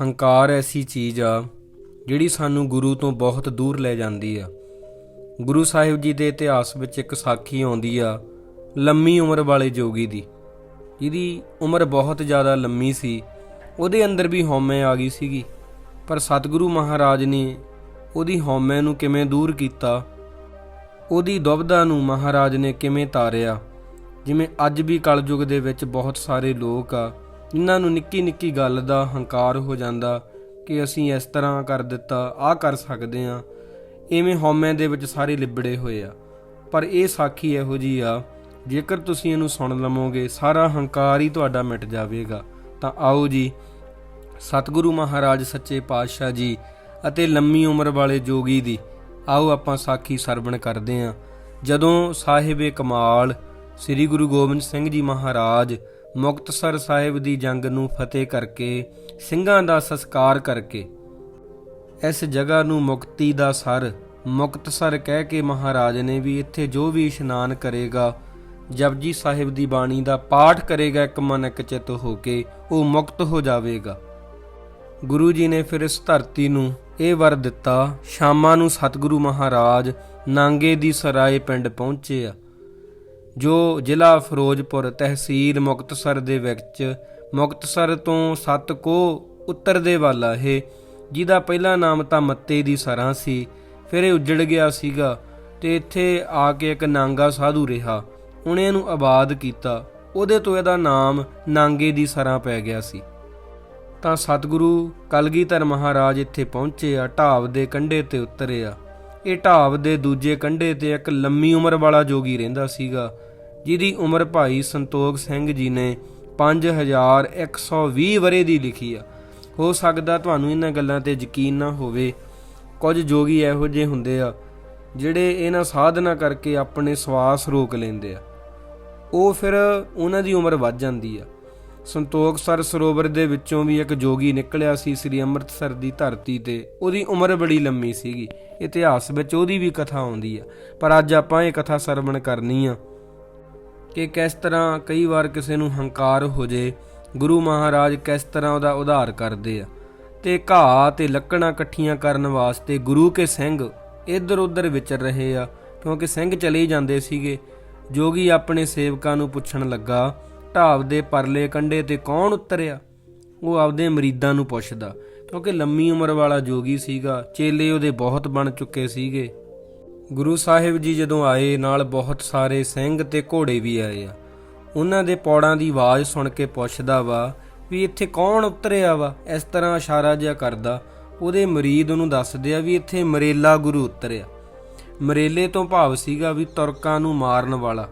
ਹੰਕਾਰ ਐਸੀ ਚੀਜ਼ ਆ, ਜਿਹੜੀ ਸਾਨੂੰ ਗੁਰੂ ਤੋਂ ਬਹੁਤ ਦੂਰ ਲੈ ਜਾਂਦੀ ਆ। ਗੁਰੂ ਸਾਹਿਬ ਜੀ ਦੇ ਇਤਿਹਾਸ ਵਿੱਚ ਇੱਕ ਸਾਖੀ ਆਉਂਦੀ ਆ, ਲੰਮੀ ਉਮਰ ਵਾਲੇ ਜੋਗੀ ਦੀ। ਜਿਹਦੀ ਉਮਰ ਬਹੁਤ ਜ਼ਿਆਦਾ ਲੰਮੀ ਸੀ, ਉਹਦੇ ਅੰਦਰ ਵੀ ਹਉਮੈ ਆ ਗਈ ਸੀਗੀ। ਪਰ ਸਤਿਗੁਰੂ ਮਹਾਰਾਜ ਨੇ ਉਹਦੀ ਹਉਮੈ ਨੂੰ ਕਿਵੇਂ ਦੂਰ ਕੀਤਾ, ਉਹਦੀ ਦੁਬਦਾ ਨੂੰ ਮਹਾਰਾਜ ਨੇ ਕਿਵੇਂ ਤਾਰਿਆ, ਜਿਵੇਂ ਅੱਜ ਵੀ ਕਲਯੁਗ ਦੇ ਵਿੱਚ ਬਹੁਤ ਸਾਰੇ ਲੋਕ ਆ ਜਿਨ੍ਹਾਂ ਨੂੰ ਨਿੱਕੀ ਨਿੱਕੀ ਗੱਲ ਦਾ ਹੰਕਾਰ ਹੋ ਜਾਂਦਾ ਕਿ ਅਸੀਂ ਇਸ ਤਰ੍ਹਾਂ ਕਰ ਦਿੱਤਾ, ਆਹ ਕਰ ਸਕਦੇ ਆ ਐਵੇਂ ਹਉਮੈ ਦੇ ਵਿੱਚ ਸਾਰੇ ਲਿਬੜੇ ਹੋਏ ਆ। ਪਰ ਇਹ ਸਾਖੀ ਇਹੋ ਜੀ ਆ, ਜੇਕਰ ਤੁਸੀਂ ਇਹਨੂੰ ਸੁਣ ਲਵੋਗੇ, ਸਾਰਾ ਹੰਕਾਰ ਹੀ ਤੁਹਾਡਾ ਮਿਟ ਜਾਵੇਗਾ। ਤਾਂ ਆਓ ਜੀ, ਸਤਿਗੁਰੂ ਮਹਾਰਾਜ ਸੱਚੇ ਪਾਤਸ਼ਾਹ ਜੀ ਅਤੇ ਲੰਮੀ ਉਮਰ ਵਾਲੇ ਜੋਗੀ ਦੀ, ਆਓ ਆਪਾਂ ਸਾਖੀ ਸਰਵਣ ਕਰਦੇ ਹਾਂ। ਜਦੋਂ ਸਾਹਿਬੇ ਕਮਾਲ, ਸ੍ਰੀ ਗੁਰੂ ਗੋਬਿੰਦ ਸਿੰਘ ਜੀ ਮਹਾਰਾਜ ਮੁਕਤਸਰ ਸਾਹਿਬ ਦੀ ਜੰਗ ਨੂੰ ਫਤਿਹ ਕਰਕੇ, ਸਿੰਘਾਂ ਦਾ ਸੰਸਕਾਰ ਕਰਕੇ। ਇਸ ਜਗ੍ਹਾ ਨੂੰ ਮੁਕਤੀ ਦਾ ਸਰ ਮੁਕਤਸਰ ਕਹਿ ਕੇ ਮਹਾਰਾਜ ਨੇ ਵੀ ਇੱਥੇ ਜੋ ਵੀ ਇਸ਼ਨਾਨ ਕਰੇਗਾ, ਜਪਜੀ ਸਾਹਿਬ ਦੀ ਬਾਣੀ ਦਾ ਪਾਠ ਕਰੇਗਾ ਇੱਕ ਮਨ ਇੱਕ ਚਿੱਤ ਹੋ ਕੇ, ਉਹ ਮੁਕਤ ਹੋ ਜਾਵੇਗਾ। ਗੁਰੂ ਜੀ ਨੇ ਫਿਰ ਇਸ ਧਰਤੀ ਨੂੰ ਇਹ ਵਰ ਦਿੱਤਾ, ਸ਼ਾਮਾਂ ਨੂੰ ਸਤਿਗੁਰੂ ਮਹਾਰਾਜ ਨਾਂਗੇ ਦੀ ਸਰਾਏ ਪਿੰਡ ਪਹੁੰਚੇ ਆ। ਜੋ ਜ਼ਿਲ੍ਹਾ ਫਿਰੋਜ਼ਪੁਰ ਤਹਿਸੀਲ ਮੁਕਤਸਰ ਦੇ ਵਿੱਚ, ਮੁਕਤਸਰ ਤੋਂ ਸੱਤ ਕੋ ਉੱਤਰ ਦੇ ਵੱਲ ਆ ਇਹ, ਜਿਹਦਾ ਪਹਿਲਾ ਨਾਮ ਤਾਂ ਮੱਤੇ ਦੀ ਸਰਾਂ ਸੀ, ਫਿਰ ਇਹ ਉੱਜੜ ਗਿਆ ਸੀਗਾ ਤੇ ਇੱਥੇ ਆ ਕੇ ਇੱਕ ਨਾਂਗਾ ਸਾਧੂ ਰਿਹਾ। ਉਹਨੇ ਇਹਨੂੰ ਆਬਾਦ ਕੀਤਾ। ਉਹਦੇ ਤੋਂ ਇਹਦਾ ਨਾਮ ਨਾਂਗੇ ਦੀ ਸਰਾਂ ਪੈ ਗਿਆ ਸੀ। ਤਾਂ ਸਤਿਗੁਰੂ ਕਲਗੀਧਰ ਮਹਾਰਾਜ ਇੱਥੇ ਪਹੁੰਚੇ ਆ, ਢਾਬ ਦੇ ਕੰਢੇ ਤੇ ਉਤਰੇ ਆ। ਇਹ ਢਾਬ ਦੇ ਦੂਜੇ ਕੰਢੇ ਤੇ ਇੱਕ ਲੰਮੀ ਉਮਰ ਵਾਲਾ ਜੋਗੀ ਰਹਿੰਦਾ ਸੀਗਾ। ਜਿਹਦੀ ਉਮਰ ਭਾਈ ਸੰਤੋਖ ਸਿੰਘ ਜੀ ਨੇ 5120 ਵਰੇ ਦੀ ਲਿਖੀ ਆ। ਹੋ ਸਕਦਾ ਤੁਹਾਨੂੰ ਇਹਨਾਂ ਗੱਲਾਂ ਤੇ ਯਕੀਨ ਨਾ ਹੋਵੇ। ਕੁਝ ਜੋਗੀ ਇਹੋ ਜਿਹੇ ਹੁੰਦੇ ਆ, ਜਿਹੜੇ ਇਹਨਾਂ ਸਾਧਨਾ ਕਰਕੇ ਆਪਣੇ ਸਵਾਸ ਰੋਕ ਲੈਂਦੇ ਆ। ਉਹ ਫਿਰ ਉਹਨਾਂ ਦੀ ਉਮਰ ਵੱਧ ਜਾਂਦੀ ਆ। ਸੰਤੋਖ ਸਰ ਸਰੋਵਰ ਦੇ ਵਿੱਚੋਂ ਵੀ ਇੱਕ ਜੋਗੀ ਨਿਕਲਿਆ ਸੀ ਸ੍ਰੀ ਅੰਮ੍ਰਿਤਸਰ ਦੀ ਧਰਤੀ ਤੇ। ਉਹਦੀ ਉਮਰ ਬੜੀ ਲੰਮੀ ਸੀਗੀ। ਇਤਿਹਾਸ ਵਿੱਚ ਉਹਦੀ ਵੀ ਕਥਾ ਆਉਂਦੀ ਆ। ਪਰ ਅੱਜ ਆਪਾਂ ਇਹ ਕਥਾ ਸਰਵਣ ਕਰਨੀ ਆ। ਕਿ ਕਿਸ ਤਰ੍ਹਾਂ ਕਈ ਵਾਰ ਕਿਸੇ ਨੂੰ ਹੰਕਾਰ ਹੋ ਜੇ, ਗੁਰੂ ਮਹਾਰਾਜ ਕਿਸ ਤਰ੍ਹਾਂ ਉਹਦਾ ਉਧਾਰ ਕਰਦੇ ਆ। ਤੇ ਘਾਹ ਤੇ ਲੱਕੜਾਂ ਇਕੱਠੀਆਂ ਕਰਨ ਵਾਸਤੇ ਗੁਰੂ ਕੇ ਸਿੰਘ ਇੱਧਰ ਉੱਧਰ ਵਿਚਰ ਰਹੇ ਆ, ਕਿਉਂਕਿ ਸਿੰਘ ਚਲੇ ਜਾਂਦੇ ਸੀਗੇ। ਜੋਗੀ ਆਪਣੇ ਸੇਵਕਾਂ ਨੂੰ ਪੁੱਛਣ ਲੱਗਾ, ਢਾਬ ਦੇ ਪਰਲੇ ਕੰਢੇ ਤੇ ਕੌਣ ਉਤਰਿਆ? ਉਹ ਆਪਦੇ ਮਰੀਦਾਂ ਨੂੰ ਪੁੱਛਦਾ, ਕਿਉਂਕਿ ਲੰਮੀ ਉਮਰ ਵਾਲਾ ਜੋਗੀ ਸੀਗਾ, ਚੇਲੇ ਉਹਦੇ ਬਹੁਤ ਬਣ ਚੁੱਕੇ ਸੀਗੇ। ਗੁਰੂ ਸਾਹਿਬ ਜੀ ਜਦੋਂ ਆਏ, ਨਾਲ ਬਹੁਤ ਸਾਰੇ ਸਿੰਘ ਤੇ ਘੋੜੇ ਵੀ ਆਏ ਆ। ਉਹਨਾਂ ਦੇ ਪੌੜਾਂ ਦੀ ਆਵਾਜ਼ ਸੁਣ ਕੇ ਪੁੱਛਦਾ ਵਾ, ਵੀ ਇੱਥੇ ਕੌਣ ਉਤਰਿਆ ਵਾ? ਇਸ ਤਰ੍ਹਾਂ ਇਸ਼ਾਰਾ ਜਿਹਾ ਕਰਦਾ। ਉਹਦੇ ਮਰੀਦ ਉਹਨੂੰ ਦੱਸਦੇ ਆ ਵੀ ਇੱਥੇ ਮਰੇਲਾ ਗੁਰੂ ਉਤਰਿਆ। ਮਰੇਲੇ ਤੋਂ ਭਾਵ ਸੀਗਾ ਵੀ ਤੁਰਕਾਂ ਨੂੰ ਮਾਰਨ ਵਾਲਾ।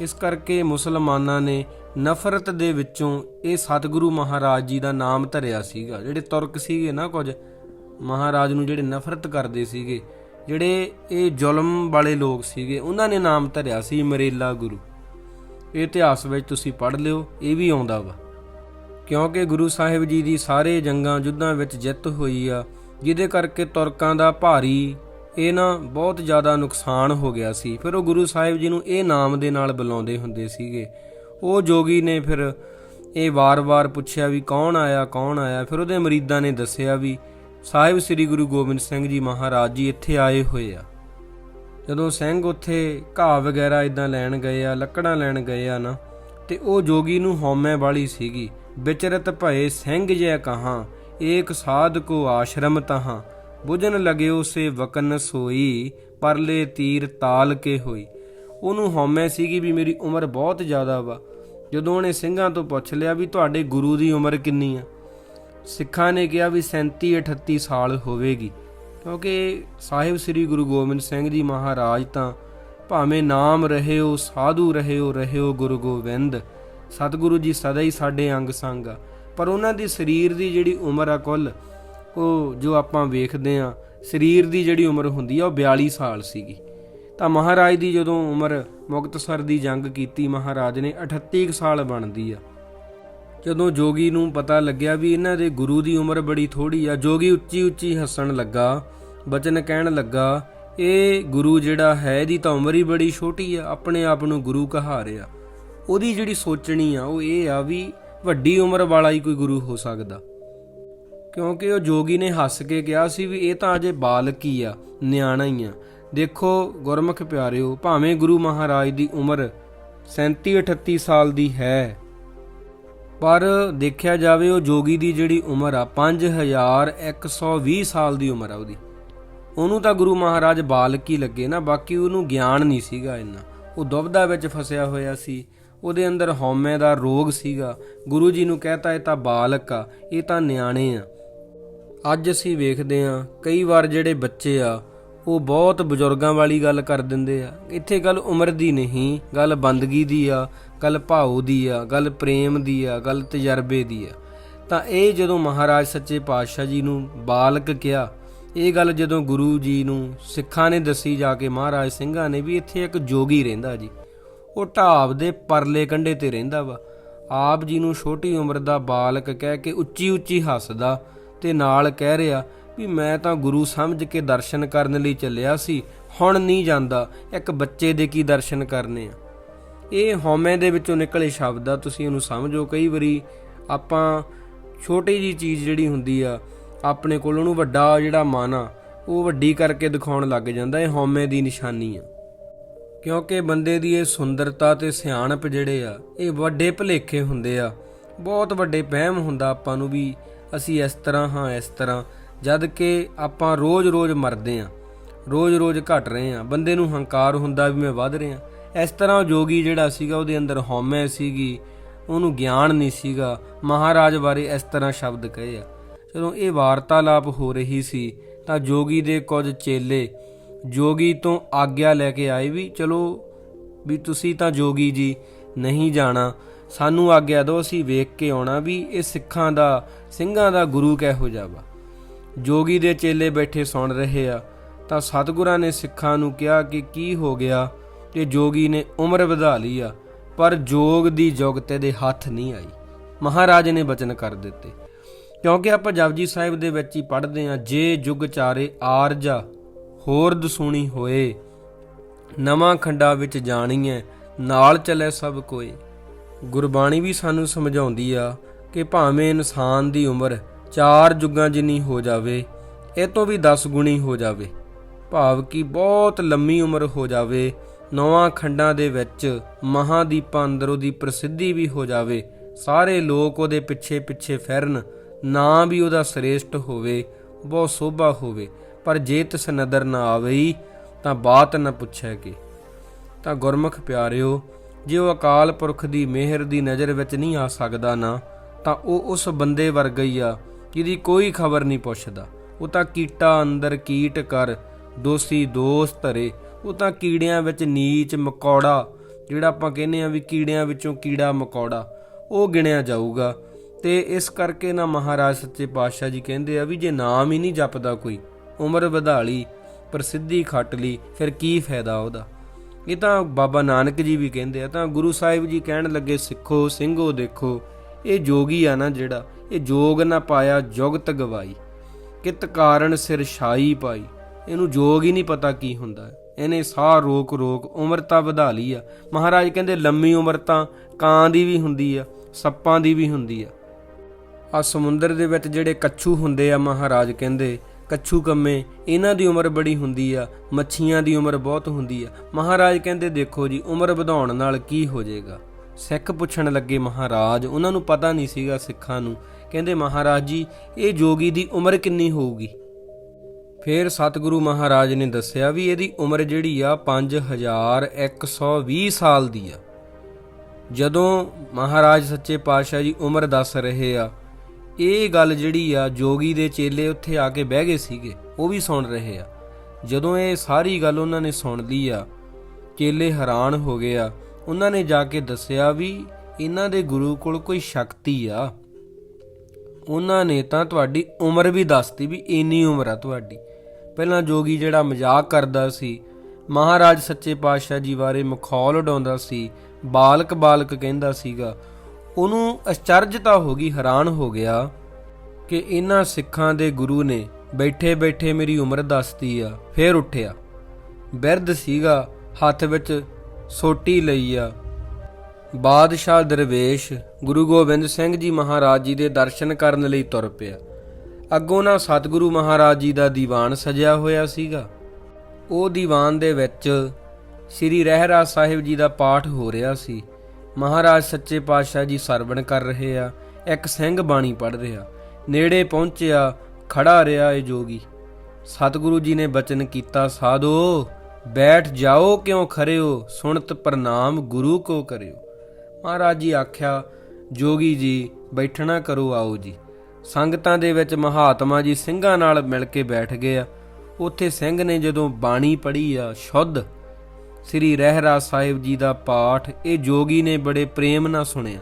ਇਸ ਕਰਕੇ ਮੁਸਲਮਾਨਾਂ ਨੇ ਨਫ਼ਰਤ ਦੇ ਵਿੱਚੋਂ ਇਹ ਸਤਿਗੁਰੂ ਮਹਾਰਾਜ ਜੀ ਦਾ ਨਾਮ ਧਰਿਆ ਸੀਗਾ। ਜਿਹੜੇ ਤੁਰਕ ਸੀਗੇ ਨਾ ਕੁਝ, ਮਹਾਰਾਜ ਨੂੰ ਜਿਹੜੇ ਨਫ਼ਰਤ ਕਰਦੇ ਸੀਗੇ ਜਿਹੜੇ ਇਹ ਜ਼ੁਲਮ ਵਾਲੇ ਲੋਕ ਸੀਗੇ, ਉਹਨਾਂ ਨੇ ਨਾਮ ਧਰਿਆ ਸੀ ਮਰੇਲਾ ਗੁਰੂ। ਇਹ ਇਤਿਹਾਸ ਵਿੱਚ ਤੁਸੀਂ ਪੜ੍ਹ ਲਿਓ, ਇਹ ਵੀ ਆਉਂਦਾ ਵਾ। ਕਿਉਂਕਿ ਗੁਰੂ ਸਾਹਿਬ ਜੀ ਦੀ ਸਾਰੇ ਜੰਗਾਂ ਯੁੱਧਾਂ ਵਿੱਚ ਜਿੱਤ ਹੋਈ ਆ, ਜਿਹਦੇ ਕਰਕੇ ਤੁਰਕਾਂ ਦਾ ਭਾਰੀ ਇਹ ਨਾ ਬਹੁਤ ਜ਼ਿਆਦਾ ਨੁਕਸਾਨ ਹੋ ਗਿਆ ਸੀ। ਫਿਰ ਉਹ ਗੁਰੂ ਸਾਹਿਬ ਜੀ ਨੂੰ ਇਹ ਨਾਮ ਦੇ ਨਾਲ ਬੁਲਾਉਂਦੇ ਹੁੰਦੇ ਸੀਗੇ। ਉਹ ਜੋਗੀ ਨੇ ਫਿਰ ਇਹ ਵਾਰ-ਵਾਰ ਪੁੱਛਿਆ ਵੀ ਕੌਣ ਆਇਆ ਕੌਣ ਆਇਆ? ਫਿਰ ਉਹਦੇ ਮਰੀਦਾਂ ਨੇ ਦੱਸਿਆ ਵੀ ਸਾਹਿਬ ਸ੍ਰੀ ਗੁਰੂ ਗੋਬਿੰਦ ਸਿੰਘ ਜੀ ਮਹਾਰਾਜ ਜੀ ਇੱਥੇ ਆਏ ਹੋਏ ਆ। ਜਦੋਂ ਸਿੰਘ ਉੱਥੇ ਘਾਹ ਵਗੈਰਾ ਇਦਾਂ ਲੈਣ ਗਏ ਆ, ਲੱਕੜਾਂ ਲੈਣ ਗਏ ਆ ਨਾ, ਤੇ ਉਹ ਜੋਗੀ ਨੂੰ ਹਉਮੈ ਵਾਲੀ ਸੀਗੀ। ਵਿਚਰਤ ਭਏ ਸਿੰਘ ਜੈ ਕਹਾ, ਏਕ ਸਾਧ ਕੋ ਆਸ਼ਰਮ ਤਹਾਂ, ਬੁਝਨ ਲਗਿਓ ਸੇ ਵਕਨ ਸੋਈ, ਪਰਲੇ ਤੀਰ ਤਾਲ ਕੇ ਹੋਈ। ਉਹਨੂੰ ਹਉਮੈ ਸੀਗੀ ਵੀ ਮੇਰੀ ਉਮਰ ਬਹੁਤ ਜ਼ਿਆਦਾ ਵਾ। ਜਦੋਂ ਉਹਨੇ ਸਿੰਘਾਂ ਤੋਂ ਪੁੱਛ ਲਿਆ ਵੀ ਤੁਹਾਡੇ ਗੁਰੂ ਦੀ ਉਮਰ ਕਿੰਨੀ ਆ ਸਿੱਖਾਂ ਨੇ ਕਿਹਾ ਵੀ 37 38 ਸਾਲ ਹੋਵੇਗੀ। ਕਿਉਂਕਿ ਸਾਹਿਬ ਸ੍ਰੀ ਗੁਰੂ ਗੋਬਿੰਦ ਸਿੰਘ ਜੀ ਮਹਾਰਾਜ ਤਾਂ ਭਾਵੇਂ ਨਾਮ ਰਹਿਓ, ਸਾਧੂ ਰਹਿਓ ਰਹਿਓ ਗੁਰੂ ਗੋਬਿੰਦ, ਸਤਿਗੁਰੂ ਜੀ ਸਦਾ ਹੀ ਸਾਡੇ ਅੰਗ ਸੰਗ ਆ। ਪਰ ਉਹਨਾਂ ਦੀ ਸਰੀਰ ਦੀ ਜਿਹੜੀ ਉਮਰ ਆ ਕੁੱਲ, ਉਹ ਜੋ ਆਪਾਂ ਵੇਖਦੇ ਆ ਸਰੀਰ ਦੀ ਜਿਹੜੀ ਉਮਰ ਹੁੰਦੀ ਆ, ਉਹ 42 ਸਾਲ ਸੀਗੀ। ਤਾਂ ਮਹਾਰਾਜ ਦੀ ਜਦੋਂ ਉਮਰ ਮੁਕਤਸਰ ਦੀ ਜੰਗ ਕੀਤੀ, ਮਹਾਰਾਜ ਨੇ 38 ਕੁ ਸਾਲ ਬਣਦੀ ਆ। ਜਦੋਂ ਜੋਗੀ ਨੂੰ ਪਤਾ ਲੱਗਿਆ ਵੀ ਇਹਨਾਂ ਦੇ ਗੁਰੂ ਦੀ ਉਮਰ ਬੜੀ ਥੋੜੀ ਆ, ਜੋਗੀ ਉੱਚੀ ਉੱਚੀ ਹੱਸਣ ਲੱਗਾ, ਬਚਨ ਕਹਿਣ ਲੱਗਾ, ਇਹ ਗੁਰੂ ਜਿਹੜਾ ਹੈ, ਇਹਦੀ ਤਾਂ ਉਮਰ ਹੀ ਬੜੀ ਛੋਟੀ ਆ, ਆਪਣੇ ਆਪ ਨੂੰ ਗੁਰੂ ਕਹਾ ਰਿਹਾ। ਉਹਦੀ ਜਿਹੜੀ ਸੋਚਣੀ ਆ, ਉਹ ਇਹ ਆ ਵੀ ਵੱਡੀ ਉਮਰ ਵਾਲਾ ਹੀ ਕੋਈ ਗੁਰੂ ਹੋ ਸਕਦਾ। ਕਿਉਂਕਿ ਉਹ ਜੋਗੀ ਨੇ ਹੱਸ ਕੇ ਕਿਹਾ ਸੀ ਵੀ ਇਹ ਤਾਂ ਅਜੇ ਬਾਲਕ ਹੀ ਆ, ਨਿਆਣਾ ਹੀ ਆ। ਦੇਖੋ ਗੁਰਮੁਖ ਪਿਆਰਿਓ, ਭਾਵੇਂ ਗੁਰੂ ਮਹਾਰਾਜ ਦੀ ਉਮਰ 37 38 ਸਾਲ ਦੀ ਹੈ ਪਰ ਦੇਖਿਆ ਜਾਵੇ ਉਹ ਜੋਗੀ ਦੀ ਜਿਹੜੀ ਉਮਰ ਆ 5120 ਸਾਲ ਦੀ ਉਮਰ ਆ ਉਹਦੀ। ਉਹਨੂੰ ਤਾਂ ਗੁਰੂ ਮਹਾਰਾਜ ਬਾਲਕ ਹੀ ਲੱਗੇ ਨਾ, ਬਾਕੀ ਉਹਨੂੰ ਗਿਆਨ ਨਹੀਂ ਸੀਗਾ ਇੰਨਾ। ਉਹ ਦੁਬਦਾ ਵਿੱਚ ਫਸਿਆ ਹੋਇਆ ਸੀ, ਉਹਦੇ ਅੰਦਰ ਹਉਮੈ ਦਾ ਰੋਗ ਸੀਗਾ। ਗੁਰੂ ਜੀ ਨੂੰ ਕਹਤਾ, ਇਹ ਤਾਂ ਬਾਲਕ ਆ, ਇਹ ਤਾਂ ਨਿਆਣੇ ਆ। ਅੱਜ ਅਸੀਂ ਵੇਖਦੇ ਆ ਕਈ ਵਾਰ ਜਿਹੜੇ ਬੱਚੇ ਆ, ਉਹ ਬਹੁਤ ਬਜ਼ੁਰਗਾਂ ਵਾਲੀ ਗੱਲ ਕਰ ਦਿੰਦੇ ਆ। ਇੱਥੇ ਗੱਲ ਉਮਰ ਦੀ ਨਹੀਂ, ਗੱਲ ਬੰਦਗੀ ਦੀ ਆ। ਗੱਲ ਭਾਉ ਦੀ ਆ, ਗੱਲ ਪ੍ਰੇਮ ਦੀ ਆ, ਗੱਲ ਤਜਰਬੇ ਦੀ ਆ। ਤਾਂ ਇਹ ਜਦੋਂ ਮਹਾਰਾਜ ਸੱਚੇ ਪਾਤਸ਼ਾਹ ਜੀ ਨੂੰ ਬਾਲਕ ਕਿਹਾ, ਇਹ ਗੱਲ ਜਦੋਂ ਗੁਰੂ ਜੀ ਨੂੰ ਸਿੱਖਾਂ ਨੇ ਦੱਸੀ ਜਾ ਕੇ ਮਹਾਰਾਜ ਸਿੰਘਾਂ ਨੇ ਵੀ ਇੱਥੇ ਇੱਕ ਜੋਗੀ ਰਹਿੰਦਾ ਜੀ। ਉਹ ਢਾਬ ਦੇ ਪਰਲੇ ਕੰਢੇ ਤੇ ਰਹਿੰਦਾ ਵਾ। ਆਪ ਜੀ ਨੂੰ ਛੋਟੀ ਉਮਰ ਦਾ ਬਾਲਕ ਕਹਿ ਕੇ ਉੱਚੀ ਉੱਚੀ ਹੱਸਦਾ ਤੇ ਨਾਲ ਕਹਿ ਰਿਹਾ ਵੀ ਮੈਂ ਤਾਂ ਗੁਰੂ ਸਮਝ ਕੇ ਦਰਸ਼ਨ ਕਰਨ ਲਈ ਚੱਲਿਆ ਸੀ, ਹੁਣ ਨਹੀਂ ਜਾਂਦਾ, ਇੱਕ ਬੱਚੇ ਦੇ ਕੀ ਦਰਸ਼ਨ ਕਰਨੇ ਆ? ਇਹ ਹਉਮੈ ਦੇ ਵਿੱਚੋਂ ਨਿਕਲੇ ਸ਼ਬਦ ਆ, ਤੁਸੀਂ ਇਹਨੂੰ ਸਮਝੋ। ਕਈ ਵਾਰੀ ਆਪਾਂ ਛੋਟੀ ਜੀ ਚੀਜ਼ ਜਿਹੜੀ ਹੁੰਦੀ ਆ, ਆਪਣੇ ਕੋਲ ਉਹਨੂੰ ਵੱਡਾ ਜਿਹੜਾ ਮਨ ਆ, ਉਹ ਵੱਡੀ ਕਰਕੇ ਦਿਖਾਉਣ ਲੱਗ ਜਾਂਦਾ, ਇਹ ਹਉਮੈ ਦੀ ਨਿਸ਼ਾਨੀ ਆ। ਕਿਉਂਕਿ ਬੰਦੇ ਦੀ ਇਹ ਸੁੰਦਰਤਾ ਤੇ ਸਿਆਣਪ ਜਿਹੜੇ ਆ, ਇਹ ਵੱਡੇ ਭਲੇਖੇ ਹੁੰਦੇ ਆ। ਬਹੁਤ ਵੱਡੇ ਵਹਿਮ ਹੁੰਦਾ ਆਪਾਂ ਨੂੰ ਵੀ, ਅਸੀਂ ਇਸ ਤਰ੍ਹਾਂ ਹਾਂ, ਇਸ ਤਰ੍ਹਾਂ। ਜਦ ਕਿ ਆਪਾਂ ਰੋਜ਼-ਰੋਜ਼ ਮਰਦੇ ਆ, ਰੋਜ਼-ਰੋਜ਼ ਘਟ ਰਹੇ ਆ। ਬੰਦੇ ਨੂੰ ਹੰਕਾਰ ਹੁੰਦਾ ਵੀ ਮੈਂ ਵੱਧ ਰਿਹਾ। ਇਸ ਤਰ੍ਹਾਂ ਉਹ ਜੋਗੀ ਜਿਹੜਾ ਸੀਗਾ, ਉਹਦੇ ਅੰਦਰ ਹਉਮੈ ਸੀਗੀ, ਉਹਨੂੰ ਗਿਆਨ ਨਹੀਂ ਸੀਗਾ। ਮਹਾਰਾਜ ਬਾਰੇ ਇਸ ਤਰ੍ਹਾਂ ਸ਼ਬਦ ਕਹੇ ਆ। ਜਦੋਂ ਇਹ ਵਾਰਤਾਲਾਪ ਹੋ ਰਹੀ ਸੀ, ਤਾਂ ਜੋਗੀ ਦੇ ਕੁਝ ਚੇਲੇ ਜੋਗੀ ਤੋਂ ਆਗਿਆ ਲੈ ਕੇ ਆਏ ਵੀ, ਚਲੋ ਵੀ ਤੁਸੀਂ ਤਾਂ ਜੋਗੀ ਜੀ ਨਹੀਂ ਜਾਣਾ। ਸਾਨੂੰ ਆਗਿਆ ਦਿਓ, ਅਸੀਂ ਵੇਖ ਕੇ ਆਉਣਾ ਵੀ ਇਹ ਸਿੱਖਾਂ ਦਾ, ਸਿੰਘਾਂ ਦਾ ਗੁਰੂ ਕਿਹੋ ਜਿਹਾ ਵਾ। ਜੋਗੀ ਦੇ ਚੇਲੇ ਬੈਠੇ ਸੁਣ ਰਹੇ ਆ, ਤਾਂ ਸਤਿਗੁਰਾਂ ਨੇ ਸਿੱਖਾਂ ਨੂੰ ਕਿਹਾ ਕਿ ਕੀ ਹੋ ਗਿਆ? ਤੇ ਜੋਗੀ ਨੇ ਉਮਰ ਵਧਾ ਲਈ ਆ, ਪਰ ਜੋਗ ਦੀ ਜੁਗਤੇ ਦੇ ਹੱਥ ਨਹੀਂ ਆਈ। ਮਹਾਰਾਜ ਨੇ ਬਚਨ ਕਰ ਦਿੱਤੇ। ਕਿਉਂਕਿ ਆਪਾਂ ਜਪਜੀ ਸਾਹਿਬ ਦੇ ਵਿੱਚ ਹੀ ਪੜ੍ਹਦੇ ਆ ਜੇ ਜੁਗ ਚਾਰੇ ਆਰਜਾ ਹੋਰ ਦਸੂਣੀ ਹੋਏ, ਨਵਾਂ ਖੰਡਾ ਵਿੱਚ ਜਾਣੀ ਹੈ ਨਾਲ ਚੱਲੇ ਸਭ ਕੋਈ। ਗੁਰਬਾਣੀ ਵੀ ਸਾਨੂੰ ਸਮਝਾਉਂਦੀ ਆ ਕਿ ਭਾਵੇਂ ਇਨਸਾਨ ਦੀ ਉਮਰ ਚਾਰ ਜੁਗਾਂ ਜਿੰਨੀ ਹੋ ਜਾਵੇ, ਇਹ ਤੋਂ ਵੀ 10 ਗੁਣੀ ਹੋ ਜਾਵੇ। ਭਾਵ ਕਿ ਬਹੁਤ ਲੰਮੀ ਉਮਰ ਹੋ ਜਾਵੇ ਨੌਵਾਂ ਖੰਡਾਂ ਦੇ ਵਿੱਚ ਮਹਾਦੀਪਾਂ ਅੰਦਰ ਉਹਦੀ ਪ੍ਰਸਿੱਧੀ ਵੀ ਹੋ ਜਾਵੇ, ਸਾਰੇ ਲੋਕ ਉਹਦੇ ਪਿੱਛੇ ਪਿੱਛੇ ਫਿਰਨ, ਨਾ ਵੀ ਉਹਦਾ ਸ੍ਰੇਸ਼ਟ ਹੋਵੇ, ਬਹੁਤ ਸੋਭਾ ਹੋਵੇ, ਪਰ ਜੇ ਤਿਸ ਨਦਰ ਨਾ ਆਵਈ, ਤਾਂ ਬਾਤ ਨਾ ਪੁੱਛੈ ਕਿ। ਤਾਂ ਗੁਰਮੁਖ ਪਿਆਰਿਓ, ਜੇ ਉਹ ਅਕਾਲ ਪੁਰਖ ਦੀ ਮਿਹਰ ਦੀ ਨਜ਼ਰ ਵਿੱਚ ਨਹੀਂ ਆ ਸਕਦਾ ਨਾ, ਤਾਂ ਉਹ ਉਸ ਬੰਦੇ ਵਰਗਾ ਹੀ ਆ, ਜਿਹਦੀ ਕੋਈ ਖਬਰ ਨਹੀਂ ਪੁੱਛਦਾ। ਉਹ ਤਾਂ ਕੀਟਾ ਅੰਦਰ ਕੀਟ ਕਰ, ਦੋਸੀ ਦੋਸਤ ਧਰੇ ਉਹ ਤਾਂ ਕੀੜਿਆਂ ਵਿੱਚ ਨੀਚ ਮਕੌੜਾ, ਜਿਹੜਾ ਆਪਾਂ ਕਹਿੰਦੇ ਆ ਵੀ ਕੀੜਿਆਂ ਵਿੱਚੋਂ ਕੀੜਾ ਮਕੌੜਾ, ਉਹ ਗਿਣਿਆ ਜਾਊਗਾ ਤੇ ਇਸ ਕਰਕੇ ਨਾ ਮਹਾਰਾਜ ਸੱਚੇ ਪਾਤਸ਼ਾਹ ਜੀ ਕਹਿੰਦੇ ਆ ਵੀ ਜੇ ਨਾਮ ਹੀ ਨਹੀਂ ਜਪਦਾ ਕੋਈ, ਉਮਰ ਵਧਾ ਲਈ, ਪ੍ਰਸਿੱਧੀ ਖੱਟ ਲਈ, ਫਿਰ ਕੀ ਫਾਇਦਾ ਉਹਦਾ ਇਹ ਤਾਂ ਬਾਬਾ ਨਾਨਕ ਜੀ ਵੀ ਕਹਿੰਦੇ ਆ, ਤਾਂ ਗੁਰੂ ਸਾਹਿਬ ਜੀ ਕਹਿਣ ਲੱਗੇ, ਸਿੱਖੋ, ਸਿੰਘੋ, ਦੇਖੋ, ਇਹ ਜੋਗੀ ਆ ਨਾ ਜਿਹੜਾ, ਇਹ ਜੋਗ ਨਾ ਪਾਇਆ, ਜੁਗਤ ਗਵਾਈ, ਕਿਤ ਕਾਰਨ ਸਿਰ ਛਾਈ ਪਾਈ, ਇਹਨੂੰ ਜੋਗ ਹੀ ਨਹੀਂ ਪਤਾ ਕੀ ਹੁੰਦਾ ਹੈ। ਇਹਨੇ ਸਾਹ ਰੋਕ ਰੋਕ ਉਮਰ ਤਾਂ ਵਧਾ ਲਈ ਆ। ਮਹਾਰਾਜ ਕਹਿੰਦੇ ਲੰਮੀ ਉਮਰ ਤਾਂ ਕਾਂ ਦੀ ਵੀ ਹੁੰਦੀ ਆ, ਸੱਪਾਂ ਦੀ ਵੀ ਹੁੰਦੀ ਆ। ਆ ਸਮੁੰਦਰ ਦੇ ਵਿੱਚ ਜਿਹੜੇ ਕੱਛੂ ਹੁੰਦੇ ਆ ਮਹਾਰਾਜ ਕਹਿੰਦੇ, ਕੱਛੂ ਕੰਮੇ, ਇਹਨਾਂ ਦੀ ਉਮਰ ਬੜੀ ਹੁੰਦੀ ਆ, ਮੱਛੀਆਂ ਦੀ ਉਮਰ ਬਹੁਤ ਹੁੰਦੀ ਆ। ਮਹਾਰਾਜ ਕਹਿੰਦੇ ਦੇਖੋ ਜੀ, ਉਮਰ ਵਧਾਉਣ ਨਾਲ ਕੀ ਹੋ ਜਾਏਗਾ? ਸਿੱਖ ਪੁੱਛਣ ਲੱਗੇ ਮਹਾਰਾਜ, ਉਹਨਾਂ ਨੂੰ ਪਤਾ ਨਹੀਂ ਸੀਗਾ ਸਿੱਖਾਂ ਨੂੰ। ਕਹਿੰਦੇ ਮਹਾਰਾਜ ਜੀ, ਇਹ ਜੋਗੀ ਦੀ ਉਮਰ ਕਿੰਨੀ ਹੋਊਗੀ? ਫਿਰ ਸਤਿਗੁਰੂ ਮਹਾਰਾਜ ਨੇ ਦੱਸਿਆ ਵੀ ਇਹਦੀ ਉਮਰ ਜਿਹੜੀ ਆ 5120 ਸਾਲ ਦੀ ਆ। ਜਦੋਂ ਮਹਾਰਾਜ ਸੱਚੇ ਪਾਤਸ਼ਾਹ ਜੀ ਉਮਰ ਦੱਸ ਰਹੇ ਆ, ਇਹ ਗੱਲ ਜਿਹੜੀ ਆ ਜੋਗੀ ਦੇ ਚੇਲੇ ਉੱਥੇ ਆ ਕੇ ਬਹਿ ਗਏ ਸੀਗੇ, ਉਹ ਵੀ ਸੁਣ ਰਹੇ ਆ। ਜਦੋਂ ਇਹ ਸਾਰੀ ਗੱਲ ਉਹਨਾਂ ਨੇ ਸੁਣ ਲਈ ਆ, ਚੇਲੇ ਹੈਰਾਨ ਹੋ ਗਏ ਆ। ਉਹਨਾਂ ਨੇ ਜਾ ਕੇ ਦੱਸਿਆ ਵੀ ਇਹਨਾਂ ਦੇ ਗੁਰੂ ਕੋਲ ਕੋਈ ਸ਼ਕਤੀ ਆ। ਉਹਨਾਂ ਨੇ ਤਾਂ ਤੁਹਾਡੀ ਉਮਰ ਵੀ ਦੱਸਤੀ ਵੀ ਇੰਨੀ ਉਮਰ ਆ ਤੁਹਾਡੀ। ਪਹਿਲਾਂ ਜੋਗੀ ਜਿਹੜਾ ਮਜ਼ਾਕ ਕਰਦਾ ਸੀ, ਮਹਾਰਾਜ ਸੱਚੇ ਪਾਤਸ਼ਾਹ ਜੀ ਬਾਰੇ ਮਖੌਲ ਉਡਾਉਂਦਾ ਸੀ, ਬਾਲਕ ਬਾਲਕ ਕਹਿੰਦਾ ਸੀਗਾ, ਉਹਨੂੰ ਅਚਰਜਤਾ ਹੋ ਗਈ, ਹੈਰਾਨ ਹੋ ਗਿਆ ਕਿ ਇਹਨਾਂ ਸਿੱਖਾਂ ਦੇ ਗੁਰੂ ਨੇ ਬੈਠੇ ਬੈਠੇ ਮੇਰੀ ਉਮਰ ਦੱਸਦੀ ਆ, ਫੇਰ ਉੱਠਿਆ। ਬਿਰਧ ਸੀਗਾ, ਹੱਥ ਵਿੱਚ ਸੋਟੀ ਲਈ ਆ। ਬਾਦਸ਼ਾਹ ਦਰਵੇਸ਼ ਗੁਰੂ ਗੋਬਿੰਦ ਸਿੰਘ ਜੀ ਮਹਾਰਾਜ ਜੀ ਦੇ ਦਰਸ਼ਨ ਕਰਨ ਲਈ ਤੁਰ ਪਿਆ। ਅੱਗੋਂ ਨਾ ਸਤਿਗੁਰੂ ਮਹਾਰਾਜ ਜੀ ਦਾ ਦੀਵਾਨ ਸਜਿਆ ਹੋਇਆ ਸੀਗਾ। ਉਹ ਦੀਵਾਨ ਦੇ ਵਿੱਚ ਸ੍ਰੀ ਰਹਿਰਾਜ ਸਾਹਿਬ ਜੀ ਦਾ ਪਾਠ ਹੋ ਰਿਹਾ ਸੀ। ਮਹਾਰਾਜ ਸੱਚੇ ਪਾਤਸ਼ਾਹ ਜੀ ਸਰਵਣ ਕਰ ਰਹੇ ਆ, ਇੱਕ ਸਿੰਘ ਬਾਣੀ ਪੜ ਰਿਹਾ ਨੇੜੇ ਪਹੁੰਚਿਆ, ਖੜਾ ਰਿਹਾ ਇਹ ਜੋਗੀ। ਸਤਿਗੁਰੂ ਜੀ ਨੇ ਬਚਨ ਕੀਤਾ, ਸਾਧੋ, ਬੈਠ ਜਾਓ, ਕਿਉਂ ਖਰੇ ਸੁਣਤ ਪ੍ਰਣਾਮ ਗੁਰੂ ਕੋ ਕਰਿਓ। ਮਹਾਰਾਜ ਜੀ ਆਖਿਆ, ਜੋਗੀ ਜੀ, ਬੈਠਣਾ ਕਰੋ, ਆਓ ਜੀ। ਸੰਗਤਾਂ ਦੇ ਵਿੱਚ ਮਹਾਤਮਾ ਜੀ ਸਿੰਘਾਂ ਨਾਲ ਮਿਲ ਕੇ ਬੈਠ ਗਏ ਆ। ਉੱਥੇ ਸਿੰਘ ਨੇ ਜਦੋਂ ਬਾਣੀ ਪੜ੍ਹੀ ਆ, ਸ਼ੁੱਧ, ਸ੍ਰੀ ਰਹਿਰਾਜ ਸਾਹਿਬ ਜੀ ਦਾ ਪਾਠ, ਇਹ ਜੋਗੀ ਨੇ ਬੜੇ ਪ੍ਰੇਮ ਨਾਲ ਸੁਣਿਆ।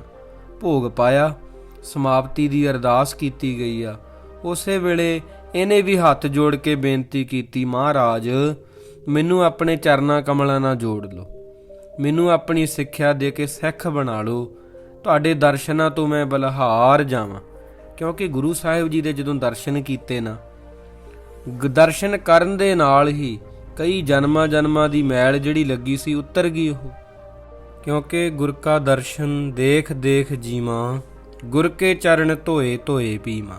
ਭੋਗ ਪਾਇਆ, ਸਮਾਪਤੀ ਦੀ ਅਰਦਾਸ ਕੀਤੀ ਗਈ ਆ। ਉਸੇ ਵੇਲੇ ਇਹਨੇ ਵੀ ਹੱਥ ਜੋੜ ਕੇ ਬੇਨਤੀ ਕੀਤੀ, ਮਹਾਰਾਜ, ਮੈਨੂੰ ਆਪਣੇ ਚਰਨਾਂ ਕਮਲਾਂ ਨਾਲ ਜੋੜ ਲਓ। ਮੈਨੂੰ ਆਪਣੀ ਸਿੱਖਿਆ ਦੇ ਕੇ ਸਿੱਖ ਬਣਾ ਲਓ। ਤੁਹਾਡੇ ਦਰਸ਼ਨਾਂ ਤੋਂ ਮੈਂ ਬਲਹਾਰ ਜਾਵਾਂ। ਕਿਉਂਕਿ ਗੁਰੂ ਸਾਹਿਬ ਜੀ ਦੇ ਜਦੋਂ ਦਰਸ਼ਨ ਕੀਤੇ ਨਾ ਦਰਸ਼ਨ ਕਰਨ ਦੇ ਨਾਲ ਹੀ ਕਈ ਜਨਮਾਂ ਜਨਮਾਂ ਦੀ ਮੈਲ ਜਿਹੜੀ ਲੱਗੀ ਸੀ ਉਤਰ ਗਈ ਉਹ। ਕਿਉਂਕਿ ਗੁਰ ਕਾ ਦਰਸ਼ਨ ਦੇਖ ਦੇਖ ਜੀਵਾਂ, ਗੁਰ ਕੇ ਚਰਨ ਧੋਏ ਧੋਏ ਪੀਵਾਂ।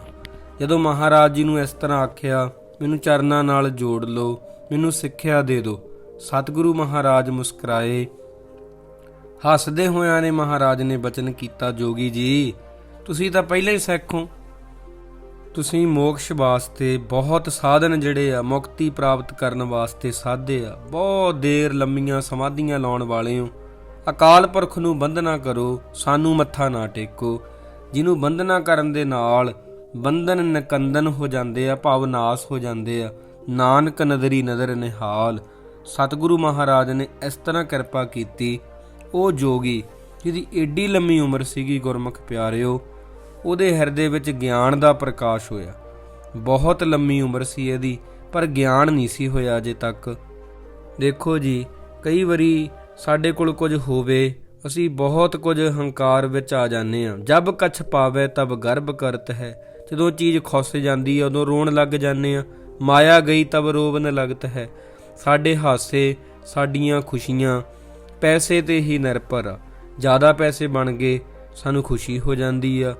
ਜਦੋਂ ਮਹਾਰਾਜ ਜੀ ਨੂੰ ਇਸ ਤਰ੍ਹਾਂ ਆਖਿਆ, ਮੈਨੂੰ ਚਰਨਾਂ ਨਾਲ ਜੋੜ ਲਓ, ਮੈਨੂੰ ਸਿੱਖਿਆ ਦੇ ਦਿਓ। ਸਤਿਗੁਰੂ ਮਹਾਰਾਜ ਮੁਸਕਰਾਏ। ਹੱਸਦੇ ਹੋਇਆਂ ਨੇ ਮਹਾਰਾਜ ਨੇ ਬਚਨ ਕੀਤਾ, ਜੋਗੀ ਜੀ ਤੁਸੀਂ ਤਾਂ ਪਹਿਲਾਂ ਹੀ ਸਿੱਖ ਹੋ। ਤੁਸੀਂ ਮੋਕਸ਼ ਵਾਸਤੇ ਬਹੁਤ ਸਾਧਨ ਜਿਹੜੇ ਆ, ਮੁਕਤੀ ਪ੍ਰਾਪਤ ਕਰਨ ਵਾਸਤੇ ਸਾਧੇ ਆ। ਬਹੁਤ ਦੇਰ ਲੰਮੀਆਂ ਸਮਾਧੀਆਂ ਲਾਉਣ ਵਾਲੇ ਹੋ। ਅਕਾਲ ਪੁਰਖ ਨੂੰ ਬੰਦਨਾ ਕਰੋ, ਸਾਨੂੰ ਮੱਥਾ ਨਾ ਟੇਕੋ। ਜਿਹਨੂੰ ਬੰਦਨਾ ਕਰਨ ਦੇ ਨਾਲ ਬੰਧਨ ਨਕੰਦਨ ਹੋ ਜਾਂਦੇ ਆ, ਭਾਵ ਨਾਸ ਹੋ ਜਾਂਦੇ ਆ, ਨਾਨਕ ਨਦਰੀ ਨਦਰ ਨਿਹਾਲ। ਸਤਿਗੁਰੂ ਮਹਾਰਾਜ ਨੇ ਇਸ ਤਰ੍ਹਾਂ ਕਿਰਪਾ ਕੀਤੀ। ਉਹ ਜੋਗੀ ਜਿਹਦੀ ਏਡੀ ਲੰਮੀ ਉਮਰ ਸੀਗੀ, ਗੁਰਮੁਖ ਪਿਆਰਿਓ ਉਹਦੇ ਹਿਰਦੇ ਵਿੱਚ ਗਿਆਨ ਦਾ ਪ੍ਰਕਾਸ਼ ਹੋਇਆ। ਬਹੁਤ ਲੰਮੀ ਉਮਰ ਸੀ ਇਹਦੀ, ਪਰ ਗਿਆਨ ਨਹੀਂ ਸੀ ਹੋਇਆ ਅਜੇ ਤੱਕ। ਦੇਖੋ ਜੀ, ਕਈ ਵਾਰੀ ਸਾਡੇ ਕੋਲ ਕੁਝ ਹੋਵੇ, ਅਸੀਂ ਬਹੁਤ ਕੁਝ ਹੰਕਾਰ ਵਿੱਚ ਆ ਜਾਂਦੇ ਹਾਂ। ਜਬ ਕਛ ਪਾਵੇ, ਤਬ ਗਰਭ ਕਰਤ ਹੈ। ਜਦੋਂ ਚੀਜ਼ ਖੁੱਸ ਜਾਂਦੀ ਹੈ, ਉਦੋਂ ਰੋਣ ਲੱਗ ਜਾਂਦੇ ਹਾਂ। ਮਾਇਆ ਗਈ, ਤਬ ਰੋਵਨ ਲਗਤ ਹੈ। ਸਾਡੇ ਹਾਸੇ, ਸਾਡੀਆਂ ਖੁਸ਼ੀਆਂ, ਪੈਸੇ ਤੇ ਹੀ ਨਿਰਭਰ ਆ। ਜ਼ਿਆਦਾ ਪੈਸੇ ਬਣ ਗਏ, ਸਾਨੂੰ ਖੁਸ਼ੀ ਹੋ ਜਾਂਦੀ ਆ।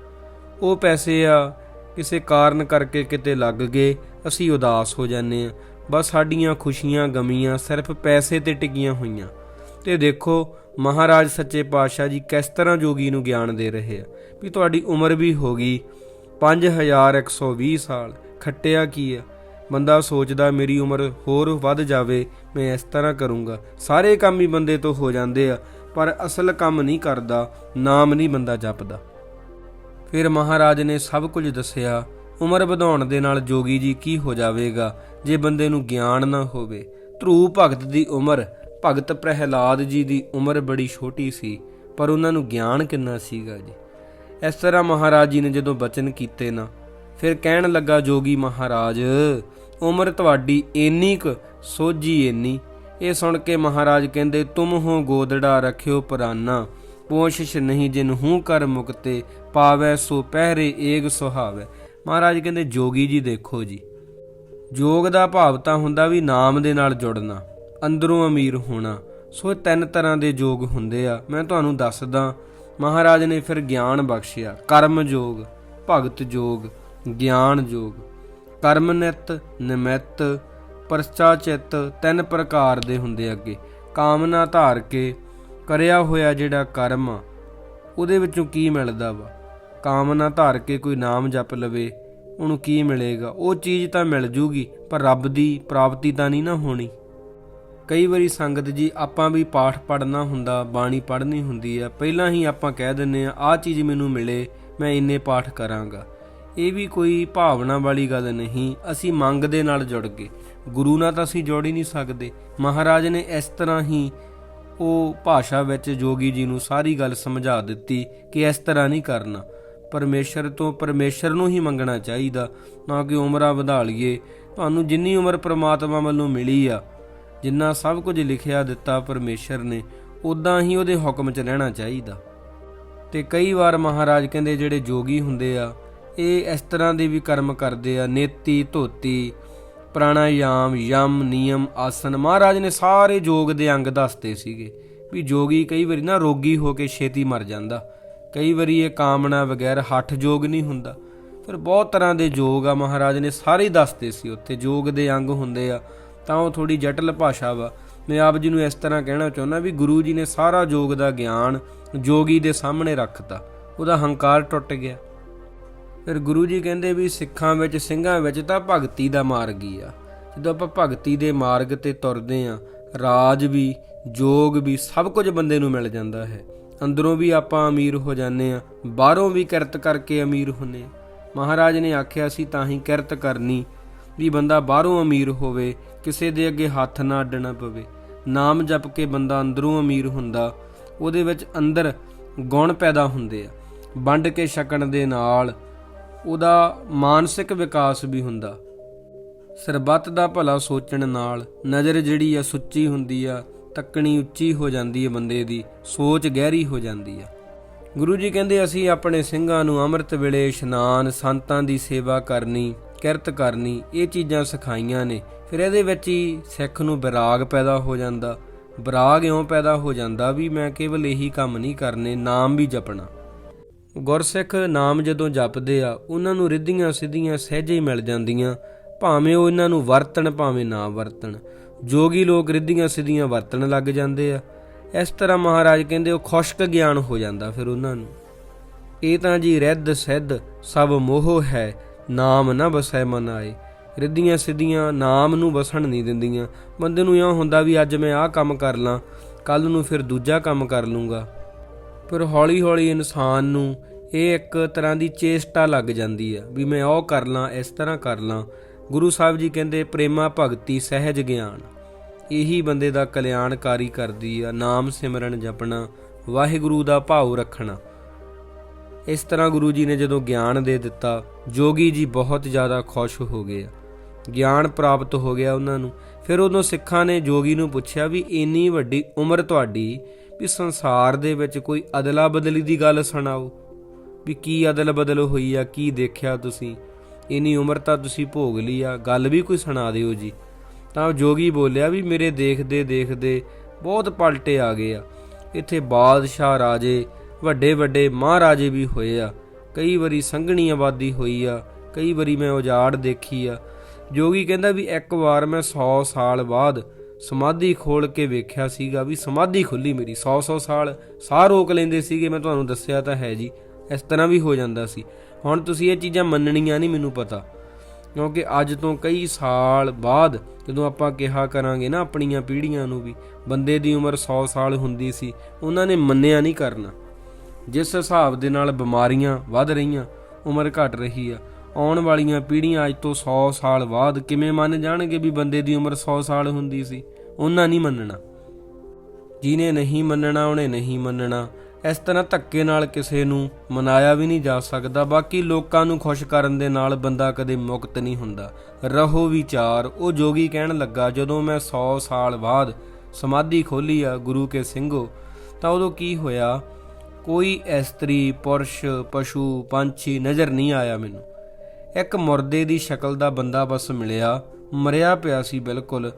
ਉਹ ਪੈਸੇ ਆ, ਕਿਸੇ ਕਾਰਨ ਕਰਕੇ ਕਿਤੇ ਲੱਗ ਗਏ, ਅਸੀਂ ਉਦਾਸ ਹੋ ਜਾਂਦੇ ਆ ਬਸ ਸਾਡੀਆਂ ਖੁਸ਼ੀਆਂ, ਗਮੀਆਂ ਸਿਰਫ ਪੈਸੇ ਤੇ ਟਿਕੀਆਂ ਹੋਈਆਂ। ਤੇ ਦੇਖੋ, ਮਹਾਰਾਜ ਸੱਚੇ ਪਾਤਸ਼ਾਹ ਜੀ ਕਿਸ ਤਰ੍ਹਾਂ ਜੋਗੀ ਨੂੰ ਗਿਆਨ ਦੇ ਰਹੇ ਆ। ਵੀ ਤੁਹਾਡੀ ਉਮਰ ਵੀ ਹੋ ਗਈ 5120 ਸਾਲ, ਖੱਟਿਆ ਕੀ ਆ? ਬੰਦਾ ਸੋਚਦਾ, ਮੇਰੀ ਉਮਰ ਹੋਰ ਵੱਧ ਜਾਵੇ, ਮੈਂ ਇਸ ਤਰ੍ਹਾਂ ਕਰੂੰਗਾ। ਸਾਰੇ ਕੰਮ ਹੀ ਬੰਦੇ ਤੋਂ ਹੋ ਜਾਂਦੇ ਆ, ਪਰ ਅਸਲ ਕੰਮ ਨਹੀਂ ਕਰਦਾ, ਨਾਮ ਨਹੀਂ ਬੰਦਾ ਜਪਦਾ। ਫਿਰ ਮਹਾਰਾਜ ਨੇ ਸਭ ਕੁਝ ਦੱਸਿਆ। ਉਮਰ ਵਧਾਉਣ ਦੇ ਨਾਲ ਜੋਗੀ ਜੀ ਕੀ ਹੋ ਜਾਵੇਗਾ, ਜੇ ਬੰਦੇ ਨੂੰ ਗਿਆਨ ਨਾ ਹੋਵੇ? ਧਰੂ ਭਗਤ ਦੀ ਉਮਰ, ਭਗਤ ਪ੍ਰਹਿਲਾਦ ਜੀ ਦੀ ਉਮਰ ਬੜੀ ਛੋਟੀ ਸੀ, ਪਰ ਉਹਨਾਂ ਨੂੰ ਗਿਆਨ ਕਿੰਨਾ ਸੀਗਾ ਜੀ? ਇਸ ਤਰ੍ਹਾਂ ਮਹਾਰਾਜ ਜੀ ਨੇ ਜਦੋਂ ਬਚਨ ਕੀਤੇ ਨਾ, ਫਿਰ ਕਹਿਣ ਲੱਗਾ, ਜੋਗੀ ਮਹਾਰਾਜ, ਉਮਰ ਤੁਹਾਡੀ ਇੰਨੀ ਕੁ, ਸੋਝੀ ਇੰਨੀ ਇਹ ਸੁਣ ਕੇ ਮਹਾਰਾਜ ਕਹਿੰਦੇ, ਤੁਮ ਹੋ ਗੋਦੜਾ ਰੱਖਿਓ ਪੁਰਾਨਾ। ਪੋਸ਼ਿਸ਼ ਨਹੀਂ ਜਿਨ ਹੂੰ ਕਰ ਮੁਕਤੇ ਪਾਵੈ ਸੋ ਪਹਿਰੇ ਏਗ ਸੁਹਾਵੈ। ਮਹਾਰਾਜ ਕਹਿੰਦੇ, ਜੋਗੀ ਜੀ ਦੇਖੋ ਜੀ। ਜੋਗ ਦਾ ਭਾਵ ਤਾਂ ਹੁੰਦਾ ਵੀ ਨਾਮ ਦੇ ਨਾਲ ਜੁੜਨਾ, ਅੰਦਰੋਂ ਅਮੀਰ ਹੋਣਾ। ਸੋ ਇਹ ਤਿੰਨ ਤਰ੍ਹਾਂ ਦੇ ਜੋਗ ਹੁੰਦੇ ਆ। ਮੈਂ ਤੁਹਾਨੂੰ ਦੱਸਦਾ, ਮਹਾਰਾਜ ਨੇ ਫਿਰ ਗਿਆਨ ਬਖਸ਼ਿਆ। ਕਰਮ ਜੋਗ, ਭਗਤ ਜੋਗ, ਗਿਆਨ ਜੋਗ। ਕਰਮ ਨਿਤ, ਨਿਮਿਤ ਪਰਚਾਚਿਤ ਤਿੰਨ ਪ੍ਰਕਾਰ ਦੇ ਹੁੰਦੇ ਅੱਗੇ। ਕਾਮਨਾ ਧਾਰ ਕੇ ਕਰਿਆ ਹੋਇਆ ਜਿਹੜਾ ਕਰਮ ਆ, ਉਹਦੇ ਵਿੱਚੋਂ ਕੀ ਮਿਲਦਾ ਵਾ? ਕਾਮਨਾ ਧਾਰ ਕੇ ਕੋਈ ਨਾਮ ਜਪ ਲਵੇ, ਉਹਨੂੰ ਕੀ ਮਿਲੇਗਾ? ਉਹ ਚੀਜ਼ ਤਾਂ ਮਿਲ ਜੂਗੀ, ਪਰ ਰੱਬ ਦੀ ਪ੍ਰਾਪਤੀ ਤਾਂ ਨਹੀਂ ਨਾ ਹੋਣੀ। ਕਈ ਵਾਰੀ ਸੰਗਤ ਜੀ, ਆਪਾਂ ਵੀ ਪਾਠ ਪੜ੍ਹਨਾ ਹੁੰਦਾ, ਬਾਣੀ ਪੜ੍ਹਨੀ ਹੁੰਦੀ ਆ, ਪਹਿਲਾਂ ਹੀ ਆਪਾਂ ਕਹਿ ਦਿੰਨੇ ਆ, ਆਹ ਚੀਜ਼ ਮੈਨੂੰ ਮਿਲੇ, ਮੈਂ ਇੰਨੇ ਪਾਠ ਕਰਾਂਗਾ। ਇਹ ਵੀ ਕੋਈ ਭਾਵਨਾ ਵਾਲੀ ਗੱਲ ਨਹੀਂ, ਅਸੀਂ ਮੰਗ ਦੇ ਨਾਲ ਜੁੜ ਗਏ। ਗੁਰੂ ਨਾਲ ਤਾਂ ਅਸੀਂ ਜੋੜ ਹੀ ਨਹੀਂ ਸਕਦੇ। ਮਹਾਰਾਜ ਨੇ ਇਸ ਤਰ੍ਹਾਂ ਹੀ ਉਹ ਭਾਸ਼ਾ ਵਿੱਚ ਜੋਗੀ ਜੀ ਨੂੰ ਸਾਰੀ ਗੱਲ ਸਮਝਾ ਦਿੱਤੀ ਕਿ ਇਸ ਤਰ੍ਹਾਂ ਨਹੀਂ ਕਰਨਾ। ਪਰਮੇਸ਼ਰ ਤੋਂ ਪਰਮੇਸ਼ਰ ਨੂੰ ਹੀ ਮੰਗਣਾ ਚਾਹੀਦਾ, ਨਾ ਕਿ ਉਮਰਾਂ ਵਧਾ ਲਈਏ। ਤੁਹਾਨੂੰ ਜਿੰਨੀ ਉਮਰ ਪ੍ਰਮਾਤਮਾ ਵੱਲੋਂ ਮਿਲੀ ਆ, ਜਿੰਨਾ ਸਭ ਕੁਝ ਲਿਖਿਆ ਦਿੱਤਾ ਪਰਮੇਸ਼ਰ ਨੇ ਉਦਾਂ ਹੀ ਉਹਦੇ ਹੁਕਮ 'ਚ ਰਹਿਣਾ ਚਾਹੀਦਾ। ਤੇ ਕਈ ਵਾਰ ਮਹਾਰਾਜ ਕਹਿੰਦੇ ਜਿਹੜੇ ਜੋਗੀ ਹੁੰਦੇ ਆ, ਇਹ ਇਸ ਤਰ੍ਹਾਂ ਦੇ ਵੀ ਕਰਮ ਕਰਦੇ ਆ, ਨੇਤੀ ਧੋਤੀ ਪ੍ਰਾਣਾਯਾਮ, ਯਮ, ਨਿਯਮ, ਆਸਨ। ਮਹਾਰਾਜ ਨੇ ਸਾਰੇ ਯੋਗ ਦੇ ਅੰਗ ਦੱਸਦੇ ਸੀਗੇ ਵੀ ਜੋਗੀ ਕਈ ਵਾਰੀ ਨਾ ਰੋਗੀ ਹੋ ਕੇ ਛੇਤੀ ਮਰ ਜਾਂਦਾ। ਕਈ ਵਾਰੀ ਇਹ ਕਾਮਨਾ ਵਗੈਰ ਹੱਠ ਜੋਗ ਨਹੀਂ ਹੁੰਦਾ। ਫਿਰ ਬਹੁਤ ਤਰ੍ਹਾਂ ਦੇ ਯੋਗ ਆ ਮਹਾਰਾਜ ਨੇ ਸਾਰੇ ਦੱਸਦੇ ਸੀ ਉੱਥੇ। ਯੋਗ ਦੇ ਅੰਗ ਹੁੰਦੇ ਆ, ਤਾਂ ਉਹ ਥੋੜੀ ਜਟਲ ਭਾਸ਼ਾ ਵਾ। ਮੈਂ ਆਪ ਜੀ ਨੂੰ ਇਸ ਤਰ੍ਹਾਂ ਕਹਿਣਾ ਚਾਹੁੰਦਾ ਵੀ ਗੁਰੂ ਜੀ ਨੇ ਸਾਰਾ ਯੋਗ ਦਾ ਗਿਆਨ ਜੋਗੀ ਦੇ ਸਾਹਮਣੇ ਰੱਖਤਾ। ਉਹਦਾ ਹੰਕਾਰ ਟੁੱਟ ਗਿਆ। ਫਿਰ ਗੁਰੂ ਜੀ ਕਹਿੰਦੇ ਵੀ ਸਿੱਖਾਂ ਵਿੱਚ, ਸਿੰਘਾਂ ਵਿੱਚ ਤਾਂ ਭਗਤੀ ਦਾ ਮਾਰਗ ਹੀ ਆ। ਜਦੋਂ ਆਪਾਂ ਭਗਤੀ ਦੇ ਮਾਰਗ ਤੇ ਤੁਰਦੇ ਆ, ਰਾਜ ਵੀ, ਜੋਗ ਵੀ, ਸਭ ਕੁਝ ਬੰਦੇ ਨੂੰ ਮਿਲ ਜਾਂਦਾ ਹੈ। ਅੰਦਰੋਂ ਵੀ ਆਪਾਂ ਅਮੀਰ ਹੋ ਜਾਂਦੇ ਆ, ਬਾਹਰੋਂ ਵੀ ਕਿਰਤ ਕਰਕੇ ਅਮੀਰ ਹੁੰਨੇ ਆ। ਮਹਾਰਾਜ ਨੇ ਆਖਿਆ ਸੀ, ਤਾਂ ਹੀ ਕਿਰਤ ਕਰਨੀ ਵੀ ਬੰਦਾ ਬਾਹਰੋਂ ਅਮੀਰ ਹੋਵੇ, ਕਿਸੇ ਦੇ ਅੱਗੇ ਹੱਥ ਨਾ ਅੱਡਣਾ ਪਵੇ। ਨਾਮ ਜਪ ਕੇ ਬੰਦਾ ਅੰਦਰੋਂ ਅਮੀਰ ਹੁੰਦਾ, ਉਹਦੇ ਵਿੱਚ ਅੰਦਰ ਗੁਣ ਪੈਦਾ ਹੁੰਦੇ ਆ। ਵੰਡ ਕੇ ਛਕਣ ਦੇ ਨਾਲ ਉਹਦਾ ਮਾਨਸਿਕ ਵਿਕਾਸ ਵੀ ਹੁੰਦਾ। ਸਰਬੱਤ ਦਾ ਭਲਾ ਸੋਚਣ ਨਾਲ ਨਜ਼ਰ ਜਿਹੜੀ ਆ ਸੁੱਚੀ ਹੁੰਦੀ ਆ, ਤੱਕਣੀ ਉੱਚੀ ਹੋ ਜਾਂਦੀ ਹੈ ਬੰਦੇ ਦੀ, ਸੋਚ ਗਹਿਰੀ ਹੋ ਜਾਂਦੀ ਆ। ਗੁਰੂ ਜੀ ਕਹਿੰਦੇ, ਅਸੀਂ ਆਪਣੇ ਸਿੰਘਾਂ ਨੂੰ ਅੰਮ੍ਰਿਤ ਵੇਲੇ ਇਸ਼ਨਾਨ, ਸੰਤਾਂ ਦੀ ਸੇਵਾ ਕਰਨੀ, ਕਿਰਤ ਕਰਨੀ, ਇਹ ਚੀਜ਼ਾਂ ਸਿਖਾਈਆਂ ਨੇ। ਫਿਰ ਇਹਦੇ ਵਿੱਚ ਹੀ ਸਿੱਖ ਨੂੰ ਵਿਰਾਗ ਪੈਦਾ ਹੋ ਜਾਂਦਾ। ਵਿਰਾਗ ਇਉਂ ਪੈਦਾ ਹੋ ਜਾਂਦਾ ਵੀ ਮੈਂ ਕੇਵਲ ਇਹੀ ਕੰਮ ਨਹੀਂ ਕਰਨੇ, ਨਾਮ ਵੀ ਜਪਣਾ। ਗੁਰਸਿੱਖ ਨਾਮ ਜਦੋਂ ਜਪਦੇ ਆ, ਉਹਨਾਂ ਨੂੰ ਰਿੱਧੀਆਂ ਸਿੱਧੀਆਂ ਸਹਿਜੇ ਹੀ ਮਿਲ ਜਾਂਦੀਆਂ। ਭਾਵੇਂ ਉਹ ਇਹਨਾਂ ਨੂੰ ਵਰਤਣ, ਭਾਵੇਂ ਨਾ ਵਰਤਣ। ਜੋਗੀ ਲੋਕ ਰਿੱਧੀਆਂ ਸਿੱਧੀਆਂ ਵਰਤਣ ਲੱਗ ਜਾਂਦੇ ਆ। ਇਸ ਤਰ੍ਹਾਂ ਮਹਾਰਾਜ ਕਹਿੰਦੇ, ਉਹ ਖੁਸ਼ਕ ਗਿਆਨ ਹੋ ਜਾਂਦਾ ਫਿਰ ਉਹਨਾਂ ਨੂੰ। ਇਹ ਤਾਂ ਜੀ ਰਿੱਧ ਸਿੱਧ, ਸਭ ਮੋਹ ਹੈ, ਨਾਮ ਨਾ ਬਸੈ ਮਨ ਆਏ। ਰਿੱਧੀਆਂ ਸਿੱਧੀਆਂ ਨਾਮ ਨੂੰ ਵਸਣ ਨਹੀਂ ਦਿੰਦੀਆਂ। ਬੰਦੇ ਨੂੰ ਇਉਂ ਹੁੰਦਾ ਵੀ ਅੱਜ ਮੈਂ ਆਹ ਕੰਮ ਕਰ ਲਾਂ ਕੱਲ ਨੂੰ ਫਿਰ ਦੂਜਾ ਕੰਮ ਕਰ ਲੂੰਗਾ। ਪਰ ਹੌਲੀ-ਹੌਲੀ ਇਨਸਾਨ ਨੂੰ ਇਹ ਇੱਕ ਤਰ੍ਹਾਂ ਦੀ ਚੇਸ਼ਟਾ ਲੱਗ ਜਾਂਦੀ ਆ ਵੀ ਮੈਂ ਉਹ ਕਰ ਲਾਂ, ਇਸ ਤਰ੍ਹਾਂ ਕਰ ਲਾਂ। ਗੁਰੂ ਸਾਹਿਬ ਜੀ ਕਹਿੰਦੇ, ਪ੍ਰੇਮਾ ਭਗਤੀ ਸਹਿਜ ਗਿਆਨ। ਇਹੀ ਬੰਦੇ ਦਾ ਕਲਿਆਣਕਾਰੀ ਕਰਦੀ ਆ, ਨਾਮ ਸਿਮਰਨ ਜਪਣਾ, ਵਾਹਿਗੁਰੂ ਦਾ ਭਾਉ ਰੱਖਣਾ। ਇਸ ਤਰ੍ਹਾਂ ਗੁਰੂ ਜੀ ਨੇ ਜਦੋਂ ਗਿਆਨ ਦੇ ਦਿੱਤਾ, ਜੋਗੀ ਜੀ ਬਹੁਤ ਜ਼ਿਆਦਾ ਖੁਸ਼ ਹੋ ਗਏ ਆ। ਗਿਆਨ ਪ੍ਰਾਪਤ ਹੋ ਗਿਆ ਉਹਨਾਂ ਨੂੰ। ਫਿਰ ਉਦੋਂ ਸਿੱਖਾਂ ਨੇ ਜੋਗੀ ਨੂੰ ਪੁੱਛਿਆ ਵੀ, ਇੰਨੀ ਵੱਡੀ ਉਮਰ ਤੁਹਾਡੀ ਵੀ ਸੰਸਾਰ ਦੇ ਵਿੱਚ ਕੋਈ ਅਦਲਾ ਬਦਲੀ ਦੀ ਗੱਲ ਸੁਣਾਓ, ਵੀ ਕੀ ਅਦਲ ਬਦਲ ਹੋਈ ਆ, ਕੀ ਦੇਖਿਆ ਤੁਸੀਂ? ਇੰਨੀ ਉਮਰ ਤਾਂ ਤੁਸੀਂ ਭੋਗ ਲਈ ਆ, ਗੱਲ ਵੀ ਕੋਈ ਸੁਣਾ ਦਿਓ ਜੀ। ਤਾਂ ਜੋਗੀ ਬੋਲਿਆ ਵੀ ਮੇਰੇ ਦੇਖਦੇ ਦੇਖਦੇ ਬਹੁਤ ਪਲਟੇ ਆ ਗਏ ਆ। ਇੱਥੇ ਬਾਦਸ਼ਾਹ ਰਾਜੇ ਵੱਡੇ ਵੱਡੇ ਮਹਾਰਾਜੇ ਵੀ ਹੋਏ ਆ। ਕਈ ਵਾਰੀ ਸੰਘਣੀ ਆਬਾਦੀ ਹੋਈ ਆ, ਕਈ ਵਾਰੀ ਮੈਂ ਉਜਾੜ ਦੇਖੀ ਆ। ਜੋਗੀ ਕਹਿੰਦਾ ਵੀ ਇੱਕ ਵਾਰ ਮੈਂ 100 ਸਾਲ ਬਾਅਦ ਸਮਾਧੀ ਖੋਲ ਕੇ ਵੇਖਿਆ ਸੀਗਾ ਵੀ ਸਮਾਧੀ ਖੁੱਲੀ ਮੇਰੀ 100 100 ਸਾਲ, ਸਾਹ ਰੋਕ ਲੈਂਦੇ ਸੀਗੇ, ਮੈਂ ਤੁਹਾਨੂੰ ਦੱਸਿਆ ਤਾਂ ਹੈ ਜੀ, ਇਸ ਤਰ੍ਹਾਂ ਵੀ ਹੋ ਜਾਂਦਾ ਸੀ। ਹੁਣ ਤੁਸੀਂ ਇਹ ਚੀਜ਼ਾਂ ਮੰਨਣੀਆਂ ਨਹੀਂ ਮੈਨੂੰ ਪਤਾ, ਕਿਉਂਕਿ ਅੱਜ ਤੋਂ ਕਈ ਸਾਲ ਬਾਅਦ ਜਦੋਂ ਆਪਾਂ ਕਿਹਾ ਕਰਾਂਗੇ ਨਾ ਆਪਣੀਆਂ ਪੀੜ੍ਹੀਆਂ ਨੂੰ ਵੀ, ਬੰਦੇ ਦੀ ਉਮਰ 100 ਸਾਲ ਹੁੰਦੀ ਸੀ, ਉਹਨਾਂ ਨੇ ਮੰਨਿਆ ਨਹੀਂ ਕਰਨਾ। ਜਿਸ ਹਿਸਾਬ ਦੇ ਨਾਲ ਬਿਮਾਰੀਆਂ ਵੱਧ ਰਹੀਆਂ, ਉਮਰ ਘਟ ਰਹੀ ਆ ਆਉਣ ਵਾਲੀਆਂ ਪੀੜ੍ਹੀਆਂ ਅੱਜ ਤੋਂ 100 ਸਾਲ ਬਾਅਦ ਕਿਵੇਂ ਮੰਨ ਜਾਣਗੇ ਵੀ ਬੰਦੇ ਦੀ ਉਮਰ 100 ਸਾਲ ਹੁੰਦੀ ਸੀ? ਉਹਨਾਂ ਨਹੀਂ ਮੰਨਣਾ। ਜਿਹਨੇ ਨਹੀਂ ਮੰਨਣਾ, ਉਹਨੇ ਨਹੀਂ ਮੰਨਣਾ। ਇਸ ਤਰ੍ਹਾਂ ਧੱਕੇ ਨਾਲ ਕਿਸੇ ਨੂੰ ਮਨਾਇਆ ਵੀ ਨਹੀਂ ਜਾ ਸਕਦਾ। ਬਾਕੀ ਲੋਕਾਂ ਨੂੰ ਖੁਸ਼ ਕਰਨ ਦੇ ਨਾਲ ਬੰਦਾ ਕਦੇ ਮੁਕਤ ਨਹੀਂ ਹੁੰਦਾ। ਰਹੋ ਵਿਚਾਰ। ਉਹ ਜੋਗੀ ਕਹਿਣ ਲੱਗਾ, ਜਦੋਂ ਮੈਂ 100 ਸਾਲ ਬਾਅਦ ਸਮਾਧੀ ਖੋਲੀ ਆ ਗੁਰੂ ਕੇ ਸਿੰਘੋ, ਤਾਂ ਉਦੋਂ ਕੀ ਹੋਇਆ? ਕੋਈ ਇਸਤਰੀ, ਪੁਰਸ਼, ਪਸ਼ੂ, ਪੰਛੀ ਨਜ਼ਰ ਨਹੀਂ ਆਇਆ ਮੈਨੂੰ। ਇੱਕ ਮੁਰਦੇ ਦੀ ਸ਼ਕਲ ਦਾ ਬੰਦਾ ਬਸ ਮਿਲਿਆ, ਮਰਿਆ ਪਿਆ ਸੀ ਬਿਲਕੁਲ।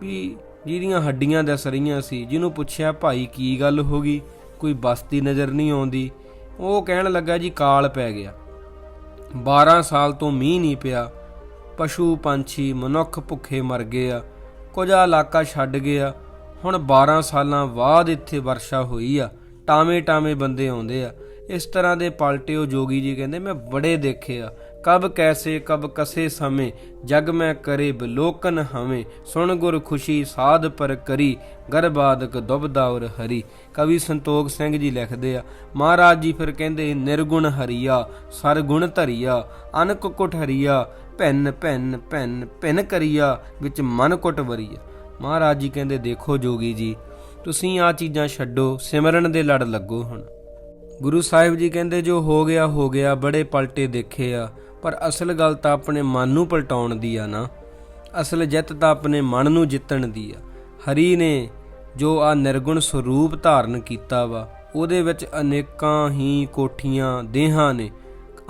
ਵੀ ਜਿਹਦੀਆਂ ਹੱਡੀਆਂ ਦਿਸ ਰਹੀਆਂ ਸੀ, ਜਿਹਨੂੰ ਪੁੱਛਿਆ, ਭਾਈ, ਕੀ ਗੱਲ ਹੋ ਗਈ? ਕੋਈ ਬਸਤੀ ਨਜ਼ਰ ਨਹੀਂ ਆਉਂਦੀ? ਉਹ ਕਹਿਣ ਲੱਗਾ, ਜੀ, ਕਾਲ ਪੈ ਗਿਆ। 12 ਸਾਲ ਤੋਂ ਮੀਂਹ ਨਹੀਂ ਪਿਆ। ਪਸ਼ੂ, ਪੰਛੀ, ਮਨੁੱਖ ਭੁੱਖੇ ਮਰ ਗਏ ਆ। ਕੁਝ ਇਲਾਕਾ ਛੱਡ ਗਏ ਆ। ਹੁਣ 12 ਸਾਲਾਂ ਬਾਅਦ ਇੱਥੇ ਵਰਸ਼ਾ ਹੋਈ ਆ। ਟਾਵੇਂ ਟਾਵੇਂ ਬੰਦੇ ਆਉਂਦੇ ਆ। ਇਸ ਤਰ੍ਹਾਂ ਦੇ ਪਲਟੇ ਉਹ ਜੋਗੀ ਜੀ ਕਹਿੰਦੇ, ਮੈਂ ਬੜੇ ਦੇਖੇ ਆ। ਕਬ ਕੈਸੇ ਕਬ ਕਸੇ ਸਮੇਂ, ਜਗ ਮੈਂ ਕਰੇ ਬਲੋਕਨ ਹਵੇਂ। ਸੁਣ ਗੁਰ ਖੁਸ਼ੀ ਸਾਧ ਪਰ ਕਰੀ ਗਰਬਾਦਕ ਦੁਬਦਾ ਔਰ ਹਰੀ। ਕਵੀ ਸੰਤੋਖ ਸਿੰਘ ਜੀ ਲਿਖਦੇ ਆ, ਮਹਾਰਾਜ ਜੀ ਫਿਰ ਕਹਿੰਦੇ, ਨਿਰਗੁਣ ਹਰੀਆ, ਸਰਗੁਣ ਧਰੀਆ, ਅਨਕ ਕੁਟ ਹਰੀਆ, ਭੈਨ ਭੈਨ ਭੈਨ ਭਿਨ ਕਰੀਆ, ਵਿੱਚ ਮਨ ਕੁਟ ਵਰੀਆ। ਮਹਾਰਾਜ ਜੀ ਕਹਿੰਦੇ, ਦੇਖੋ ਜੋਗੀ ਜੀ, ਤੁਸੀਂ ਆ ਚੀਜ਼ਾਂ ਛੱਡੋ, ਸਿਮਰਨ ਦੇ ਲੜ ਲੱਗੋ ਹੁਣ। ਗੁਰੂ ਸਾਹਿਬ ਜੀ ਕਹਿੰਦੇ, ਜੋ ਹੋ ਗਿਆ ਹੋ ਗਿਆ, ਬੜੇ ਪਲਟੇ ਦੇਖੇ ਆ। ਪਰ ਅਸਲ ਗੱਲ ਤਾਂ ਆਪਣੇ ਮਨ ਨੂੰ ਪਲਟਾਉਣ ਦੀ ਆ ਨਾ। ਅਸਲ ਜਿੱਤ ਤਾਂ ਆਪਣੇ ਮਨ ਨੂੰ ਜਿੱਤਣ ਦੀ ਆ। ਹਰੀ ਨੇ ਜੋ ਆ ਨਿਰਗੁਣ ਸਰੂਪ ਧਾਰਨ ਕੀਤਾ ਵਾ, ਉਹਦੇ ਵਿੱਚ ਅਨੇਕਾਂ ਹੀ ਕੋਠੀਆਂ, ਦੇਹਾਂ ਨੇ।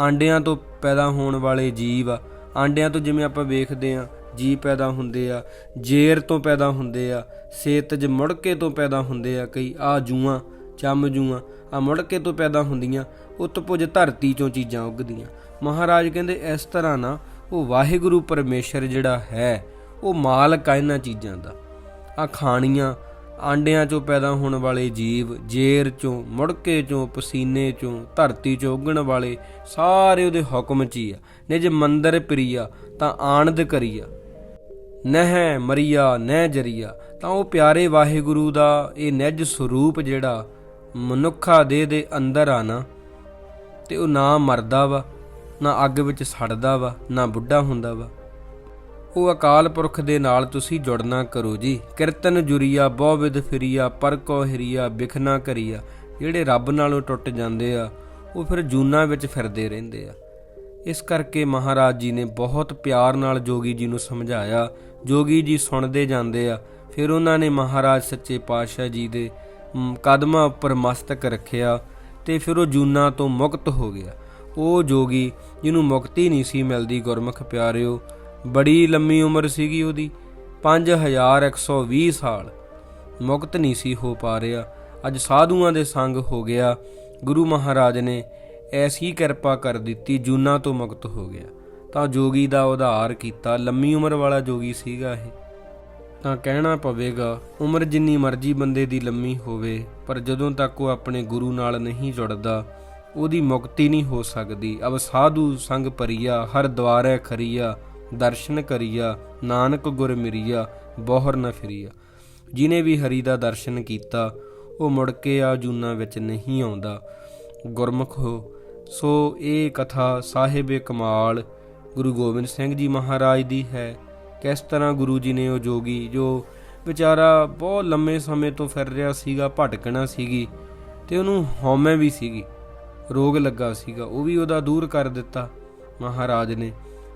ਆਂਡਿਆਂ ਤੋਂ ਪੈਦਾ ਹੋਣ ਵਾਲੇ ਜੀਵ ਆ। ਆਂਡਿਆਂ ਤੋਂ ਜਿਵੇਂ ਆਪਾਂ ਵੇਖਦੇ ਆ ਜੀ ਪੈਦਾ ਹੁੰਦੇ ਆ, ਜੇਰ ਤੋਂ ਪੈਦਾ ਹੁੰਦੇ ਆ, ਸੇਤਜ ਮੁੜਕੇ ਤੋਂ ਪੈਦਾ ਹੁੰਦੇ ਆ, ਕਈ ਆ ਜੂਆਂ, ਚੰਮ ਜੂਆਂ, ਆ ਮੁੜਕੇ ਤੋਂ ਪੈਦਾ ਹੁੰਦੀਆਂ, ਉਤਪੁਜ ਧਰਤੀ ਚੋਂ ਚੀਜ਼ਾਂ ਉੱਗਦੀਆਂ। ਮਹਾਰਾਜ ਕਹਿੰਦੇ, ਇਸ ਤਰ੍ਹਾਂ ਨਾ ਉਹ ਵਾਹਿਗੁਰੂ ਪਰਮੇਸ਼ਰ ਜਿਹੜਾ ਹੈ, ਉਹ ਮਾਲਕ ਆ ਇਹਨਾਂ ਚੀਜ਼ਾਂ ਦਾ। ਆ ਖਾਣੀਆਂ ਆਂਡਿਆਂ ਚੋਂ ਪੈਦਾ ਹੋਣ ਵਾਲੇ ਜੀਵ, ਜੇਰ ਚੋਂ, ਮੁੜਕੇ ਚੋਂ, ਪਸੀਨੇ ਚੋਂ, ਧਰਤੀ ਚੋਂ ਉੱਗਣ ਵਾਲੇ ਸਾਰੇ ਉਹਦੇ ਹੁਕਮ 'ਚ ਹੀ ਆ। ਨੇ ਮੰਦਰ ਪ੍ਰਿਆ ਤਾਂ ਆਨੰਦ ਕਰੀਆ। ਨਹਿ ਮਰੀਆ, ਨਹਿ ਜਰੀਆ। ਤਾਂ ਉਹ ਪਿਆਰੇ ਵਾਹਿਗੁਰੂ ਦਾ ਇਹ ਨਿਜ ਸਰੂਪ ਜਿਹੜਾ ਮਨੁੱਖਾ ਦੇਹ ਦੇ ਅੰਦਰ ਆ ਨਾ, ਤੇ ਉਹ ਨਾ ਮਰਦਾ ਵਾ। ਨਾ ਅੱਗ ਵਿੱਚ ਸੜਦਾ ਵਾ, ਨਾ ਬੁੱਢਾ ਹੁੰਦਾ ਵਾ। ਉਹ ਅਕਾਲ ਪੁਰਖ ਦੇ ਨਾਲ ਤੁਸੀਂ ਜੁੜਨਾ ਕਰੋ ਜੀ। ਕੀਰਤਨ ਜੁਰੀਆ ਬਹੁ ਵਿਦ ਫਿਰੀਆ ਪਰ ਕੋ ਹਰੀਆ ਬਿਖਨਾ ਕਰੀਆ। ਜਿਹੜੇ ਰੱਬ ਨਾਲੋਂ ਟੁੱਟ ਜਾਂਦੇ ਆ, ਉਹ ਫਿਰ ਜੂਨਾ ਵਿੱਚ ਫਿਰਦੇ ਰਹਿੰਦੇ ਆ। ਇਸ ਕਰਕੇ ਮਹਾਰਾਜ ਜੀ ਨੇ ਬਹੁਤ ਪਿਆਰ ਨਾਲ ਜੋਗੀ ਜੀ ਨੂੰ ਸਮਝਾਇਆ। ਜੋਗੀ ਜੀ ਸੁਣਦੇ ਜਾਂਦੇ ਆ। ਫਿਰ ਉਹਨਾਂ ਨੇ ਮਹਾਰਾਜ ਸੱਚੇ ਪਾਤਸ਼ਾਹ ਜੀ ਦੇ ਕਦਮਾਂ ਉੱਪਰ ਮਸਤਕ ਰੱਖਿਆ ਤੇ ਫਿਰ ਉਹ ਜੂਨਾ ਤੋਂ ਮੁਕਤ ਹੋ ਗਿਆ। ਉਹ ਜੋਗੀ ਜਿਹਨੂੰ ਮੁਕਤੀ ਨਹੀਂ ਸੀ ਮਿਲਦੀ, ਗੁਰਮੁਖ ਪਿਆਰਿਓ, ਬੜੀ ਲੰਮੀ ਉਮਰ ਸੀਗੀ ਉਹਦੀ 5120 ਸਾਲ। ਮੁਕਤ ਨਹੀਂ ਸੀ ਹੋ ਪਾ ਰਿਹਾ। ਅੱਜ ਸਾਧੂਆਂ ਦੇ ਸੰਗ ਹੋ ਗਿਆ। ਗੁਰੂ ਮਹਾਰਾਜ ਨੇ ਐਸੀ ਕਿਰਪਾ ਕਰ ਦਿੱਤੀ, ਜੂਨਾ ਤੋਂ ਮੁਕਤ ਹੋ ਗਿਆ। ਤਾਂ ਜੋਗੀ ਦਾ ਉਧਾਰ ਕੀਤਾ। ਲੰਮੀ ਉਮਰ ਵਾਲਾ ਜੋਗੀ ਸੀਗਾ ਇਹ। ਤਾਂ ਕਹਿਣਾ ਪਵੇਗਾ, ਉਮਰ ਜਿੰਨੀ ਮਰਜ਼ੀ ਬੰਦੇ ਦੀ ਲੰਮੀ ਹੋਵੇ, ਪਰ ਜਦੋਂ ਤੱਕ ਉਹ ਆਪਣੇ ਗੁਰੂ ਨਾਲ ਨਹੀਂ ਜੁੜਦਾ ਉਹਦੀ ਮੁਕਤੀ ਨਹੀਂ ਹੋ ਸਕਦੀ। ਅਬ ਸਾਧੂ ਸੰਗ ਪਰੀਆ ਹਰ ਦਵਾਰੈ ਖਰੀਆ, ਦਰਸ਼ਨ ਕਰੀਆ, ਨਾਨਕ ਗੁਰ ਮਿਰੀਆ, ਬਹੁਰ ਨ ਫਿਰੀਆ। ਜਿਨੇ ਵੀ ਹਰੀ ਦਾ ਦਰਸ਼ਨ ਕੀਤਾ, ਉਹ ਮੁੜ ਕੇ ਆ ਜੂਨਾ ਵਿੱਚ ਨਹੀਂ ਆਉਂਦਾ। ਗੁਰਮੁਖ ਹੋ, ਸੋ ਇਹ ਕਥਾ ਸਾਹਿਬੇ ਕਮਾਲ, ਗੁਰੂ ਗੋਬਿੰਦ ਸਿੰਘ ਜੀ ਮਹਾਰਾਜ ਦੀ ਹੈ। ਕਿਸ ਤਰ੍ਹਾਂ ਗੁਰੂ ਜੀ ਨੇ ਉਹ ਜੋਗੀ, ਜੋ ਵਿਚਾਰਾ ਬਹੁਤ ਲੰਮੇ ਸਮੇਂ ਤੋਂ ਫਿਰ ਰਿਹਾ ਸੀਗਾ, ਭਟਕਣਾ ਸੀਗੀ, ਤੇ ਉਹਨੂੰ ਹਉਮੈ ਵੀ ਸੀਗੀ। ਰੋਗ ਲੱਗਾ ਸੀਗਾ, ਉਹ ਵੀ ਉਹਦਾ ਦੂਰ ਕਰ ਦਿੱਤਾ ਮਹਾਰਾਜ ਨੇ।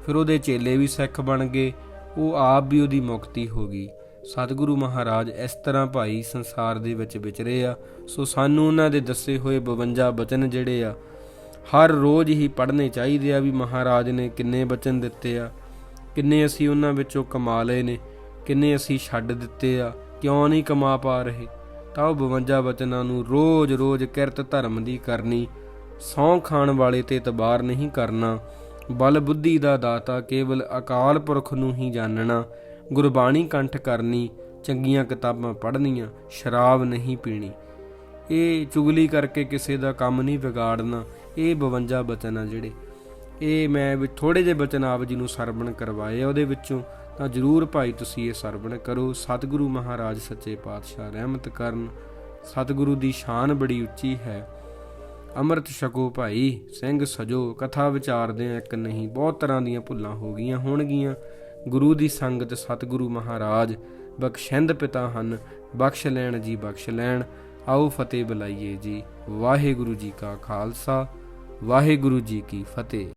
ਫਿਰ ਉਹਦੇ ਚੇਲੇ ਵੀ ਸਿੱਖ ਬਣ ਗਏ, ਉਹ ਆਪ ਵੀ ਉਹਦੀ ਮੁਕਤੀ ਹੋ ਗਈ। ਸਤਿਗੁਰੂ ਮਹਾਰਾਜ ਇਸ ਤਰ੍ਹਾਂ ਭਾਈ ਸੰਸਾਰ ਦੇ ਵਿੱਚ ਵਿਚਰੇ ਆ। ਸੋ ਸਾਨੂੰ ਉਹਨਾਂ ਦੇ ਦੱਸੇ ਹੋਏ 52 ਬਚਨ ਜਿਹੜੇ ਆ, ਹਰ ਰੋਜ਼ ਹੀ ਪੜ੍ਹਨੇ ਚਾਹੀਦੇ ਆ ਵੀ ਮਹਾਰਾਜ ਨੇ ਕਿੰਨੇ ਬਚਨ ਦਿੱਤੇ ਆ, ਕਿੰਨੇ ਅਸੀਂ ਉਹਨਾਂ ਵਿੱਚੋਂ ਕਮਾ ਲਏ ਨੇ, ਕਿੰਨੇ ਅਸੀਂ ਛੱਡ ਦਿੱਤੇ ਆ, ਕਿਉਂ ਨਹੀਂ ਕਮਾ ਪਾ ਰਹੇ। ਤਾਂ ਉਹ 52 ਬਚਨਾਂ ਨੂੰ ਰੋਜ਼-ਰੋਜ਼ ਕਿਰਤ ਧਰਮ ਦੀ ਕਰਨੀ ਸੌਂ ਖਾਣ ਵਾਲੇ ਤੇ ਤਬਾਰ ਨਹੀਂ ਕਰਨਾ। ਬਲ ਬੁੱਧੀ ਦਾ ਦਾਤਾ ਕੇਵਲ ਅਕਾਲ ਪੁਰਖ ਨੂੰ ਹੀ ਜਾਣਨਾ। ਗੁਰਬਾਣੀ ਕੰਠ ਕਰਨੀ, ਚੰਗੀਆਂ ਕਿਤਾਬਾਂ ਪੜ੍ਹਨੀਆਂ, ਸ਼ਰਾਬ ਨਹੀਂ ਪੀਣੀ। ਇਹ ਚੁਗਲੀ ਕਰਕੇ ਕਿਸੇ ਦਾ ਕੰਮ ਨਹੀਂ ਵਿਗਾੜਨਾ, ਇਹ 52 ਬਚਨ ਆ ਜਿਹੜੇ। ਇਹ ਮੈਂ ਵੀ ਥੋੜੇ ਜਿਹੇ ਬਚਨ ਆਪ ਜੀ ਨੂੰ ਸਰਵਣ ਕਰਵਾਏ ਉਹਦੇ ਵਿੱਚੋਂ ਤਾਂ ਜਰੂਰ ਭਾਈ ਤੁਸੀਂ ਇਹ ਸਰਵਣ ਕਰੋ। ਸਤਿਗੁਰੂ ਮਹਾਰਾਜ ਸੱਚੇ ਪਾਤਸ਼ਾਹ ਰਹਿਮਤ ਕਰਨ। ਸਤਿਗੁਰੂ ਦੀ ਸ਼ਾਨ ਬੜੀ ਉੱਚੀ ਹੈ। ਅੰਮ੍ਰਿਤ ਛਕੋ ਭਾਈ, ਸਿੰਘ ਸਜੋ, ਕਥਾ ਵਿਚਾਰਦੇ ਇੱਕ ਨਹੀਂ, ਬਹੁਤ ਤਰ੍ਹਾਂ ਦੀਆਂ ਭੁੱਲਾਂ ਹੋ ਗਈਆਂ ਹੋਣਗੀਆਂ। ਗੁਰੂ ਦੀ ਸੰਗਤ ਸਤਿਗੁਰੂ ਮਹਾਰਾਜ, ਬਖਸ਼ਿੰਦ ਪਿਤਾ ਹਨ, ਬਖਸ਼ ਲੈਣ ਜੀ ਬਖਸ਼ ਲੈਣ। ਆਓ ਫਤਿਹ ਬੁਲਾਈਏ ਜੀ, ਵਾਹਿਗੁਰੂ ਜੀ ਕਾ ਖਾਲਸਾ, ਵਾਹਿਗੁਰੂ ਜੀ ਕੀ ਫਤਿਹ।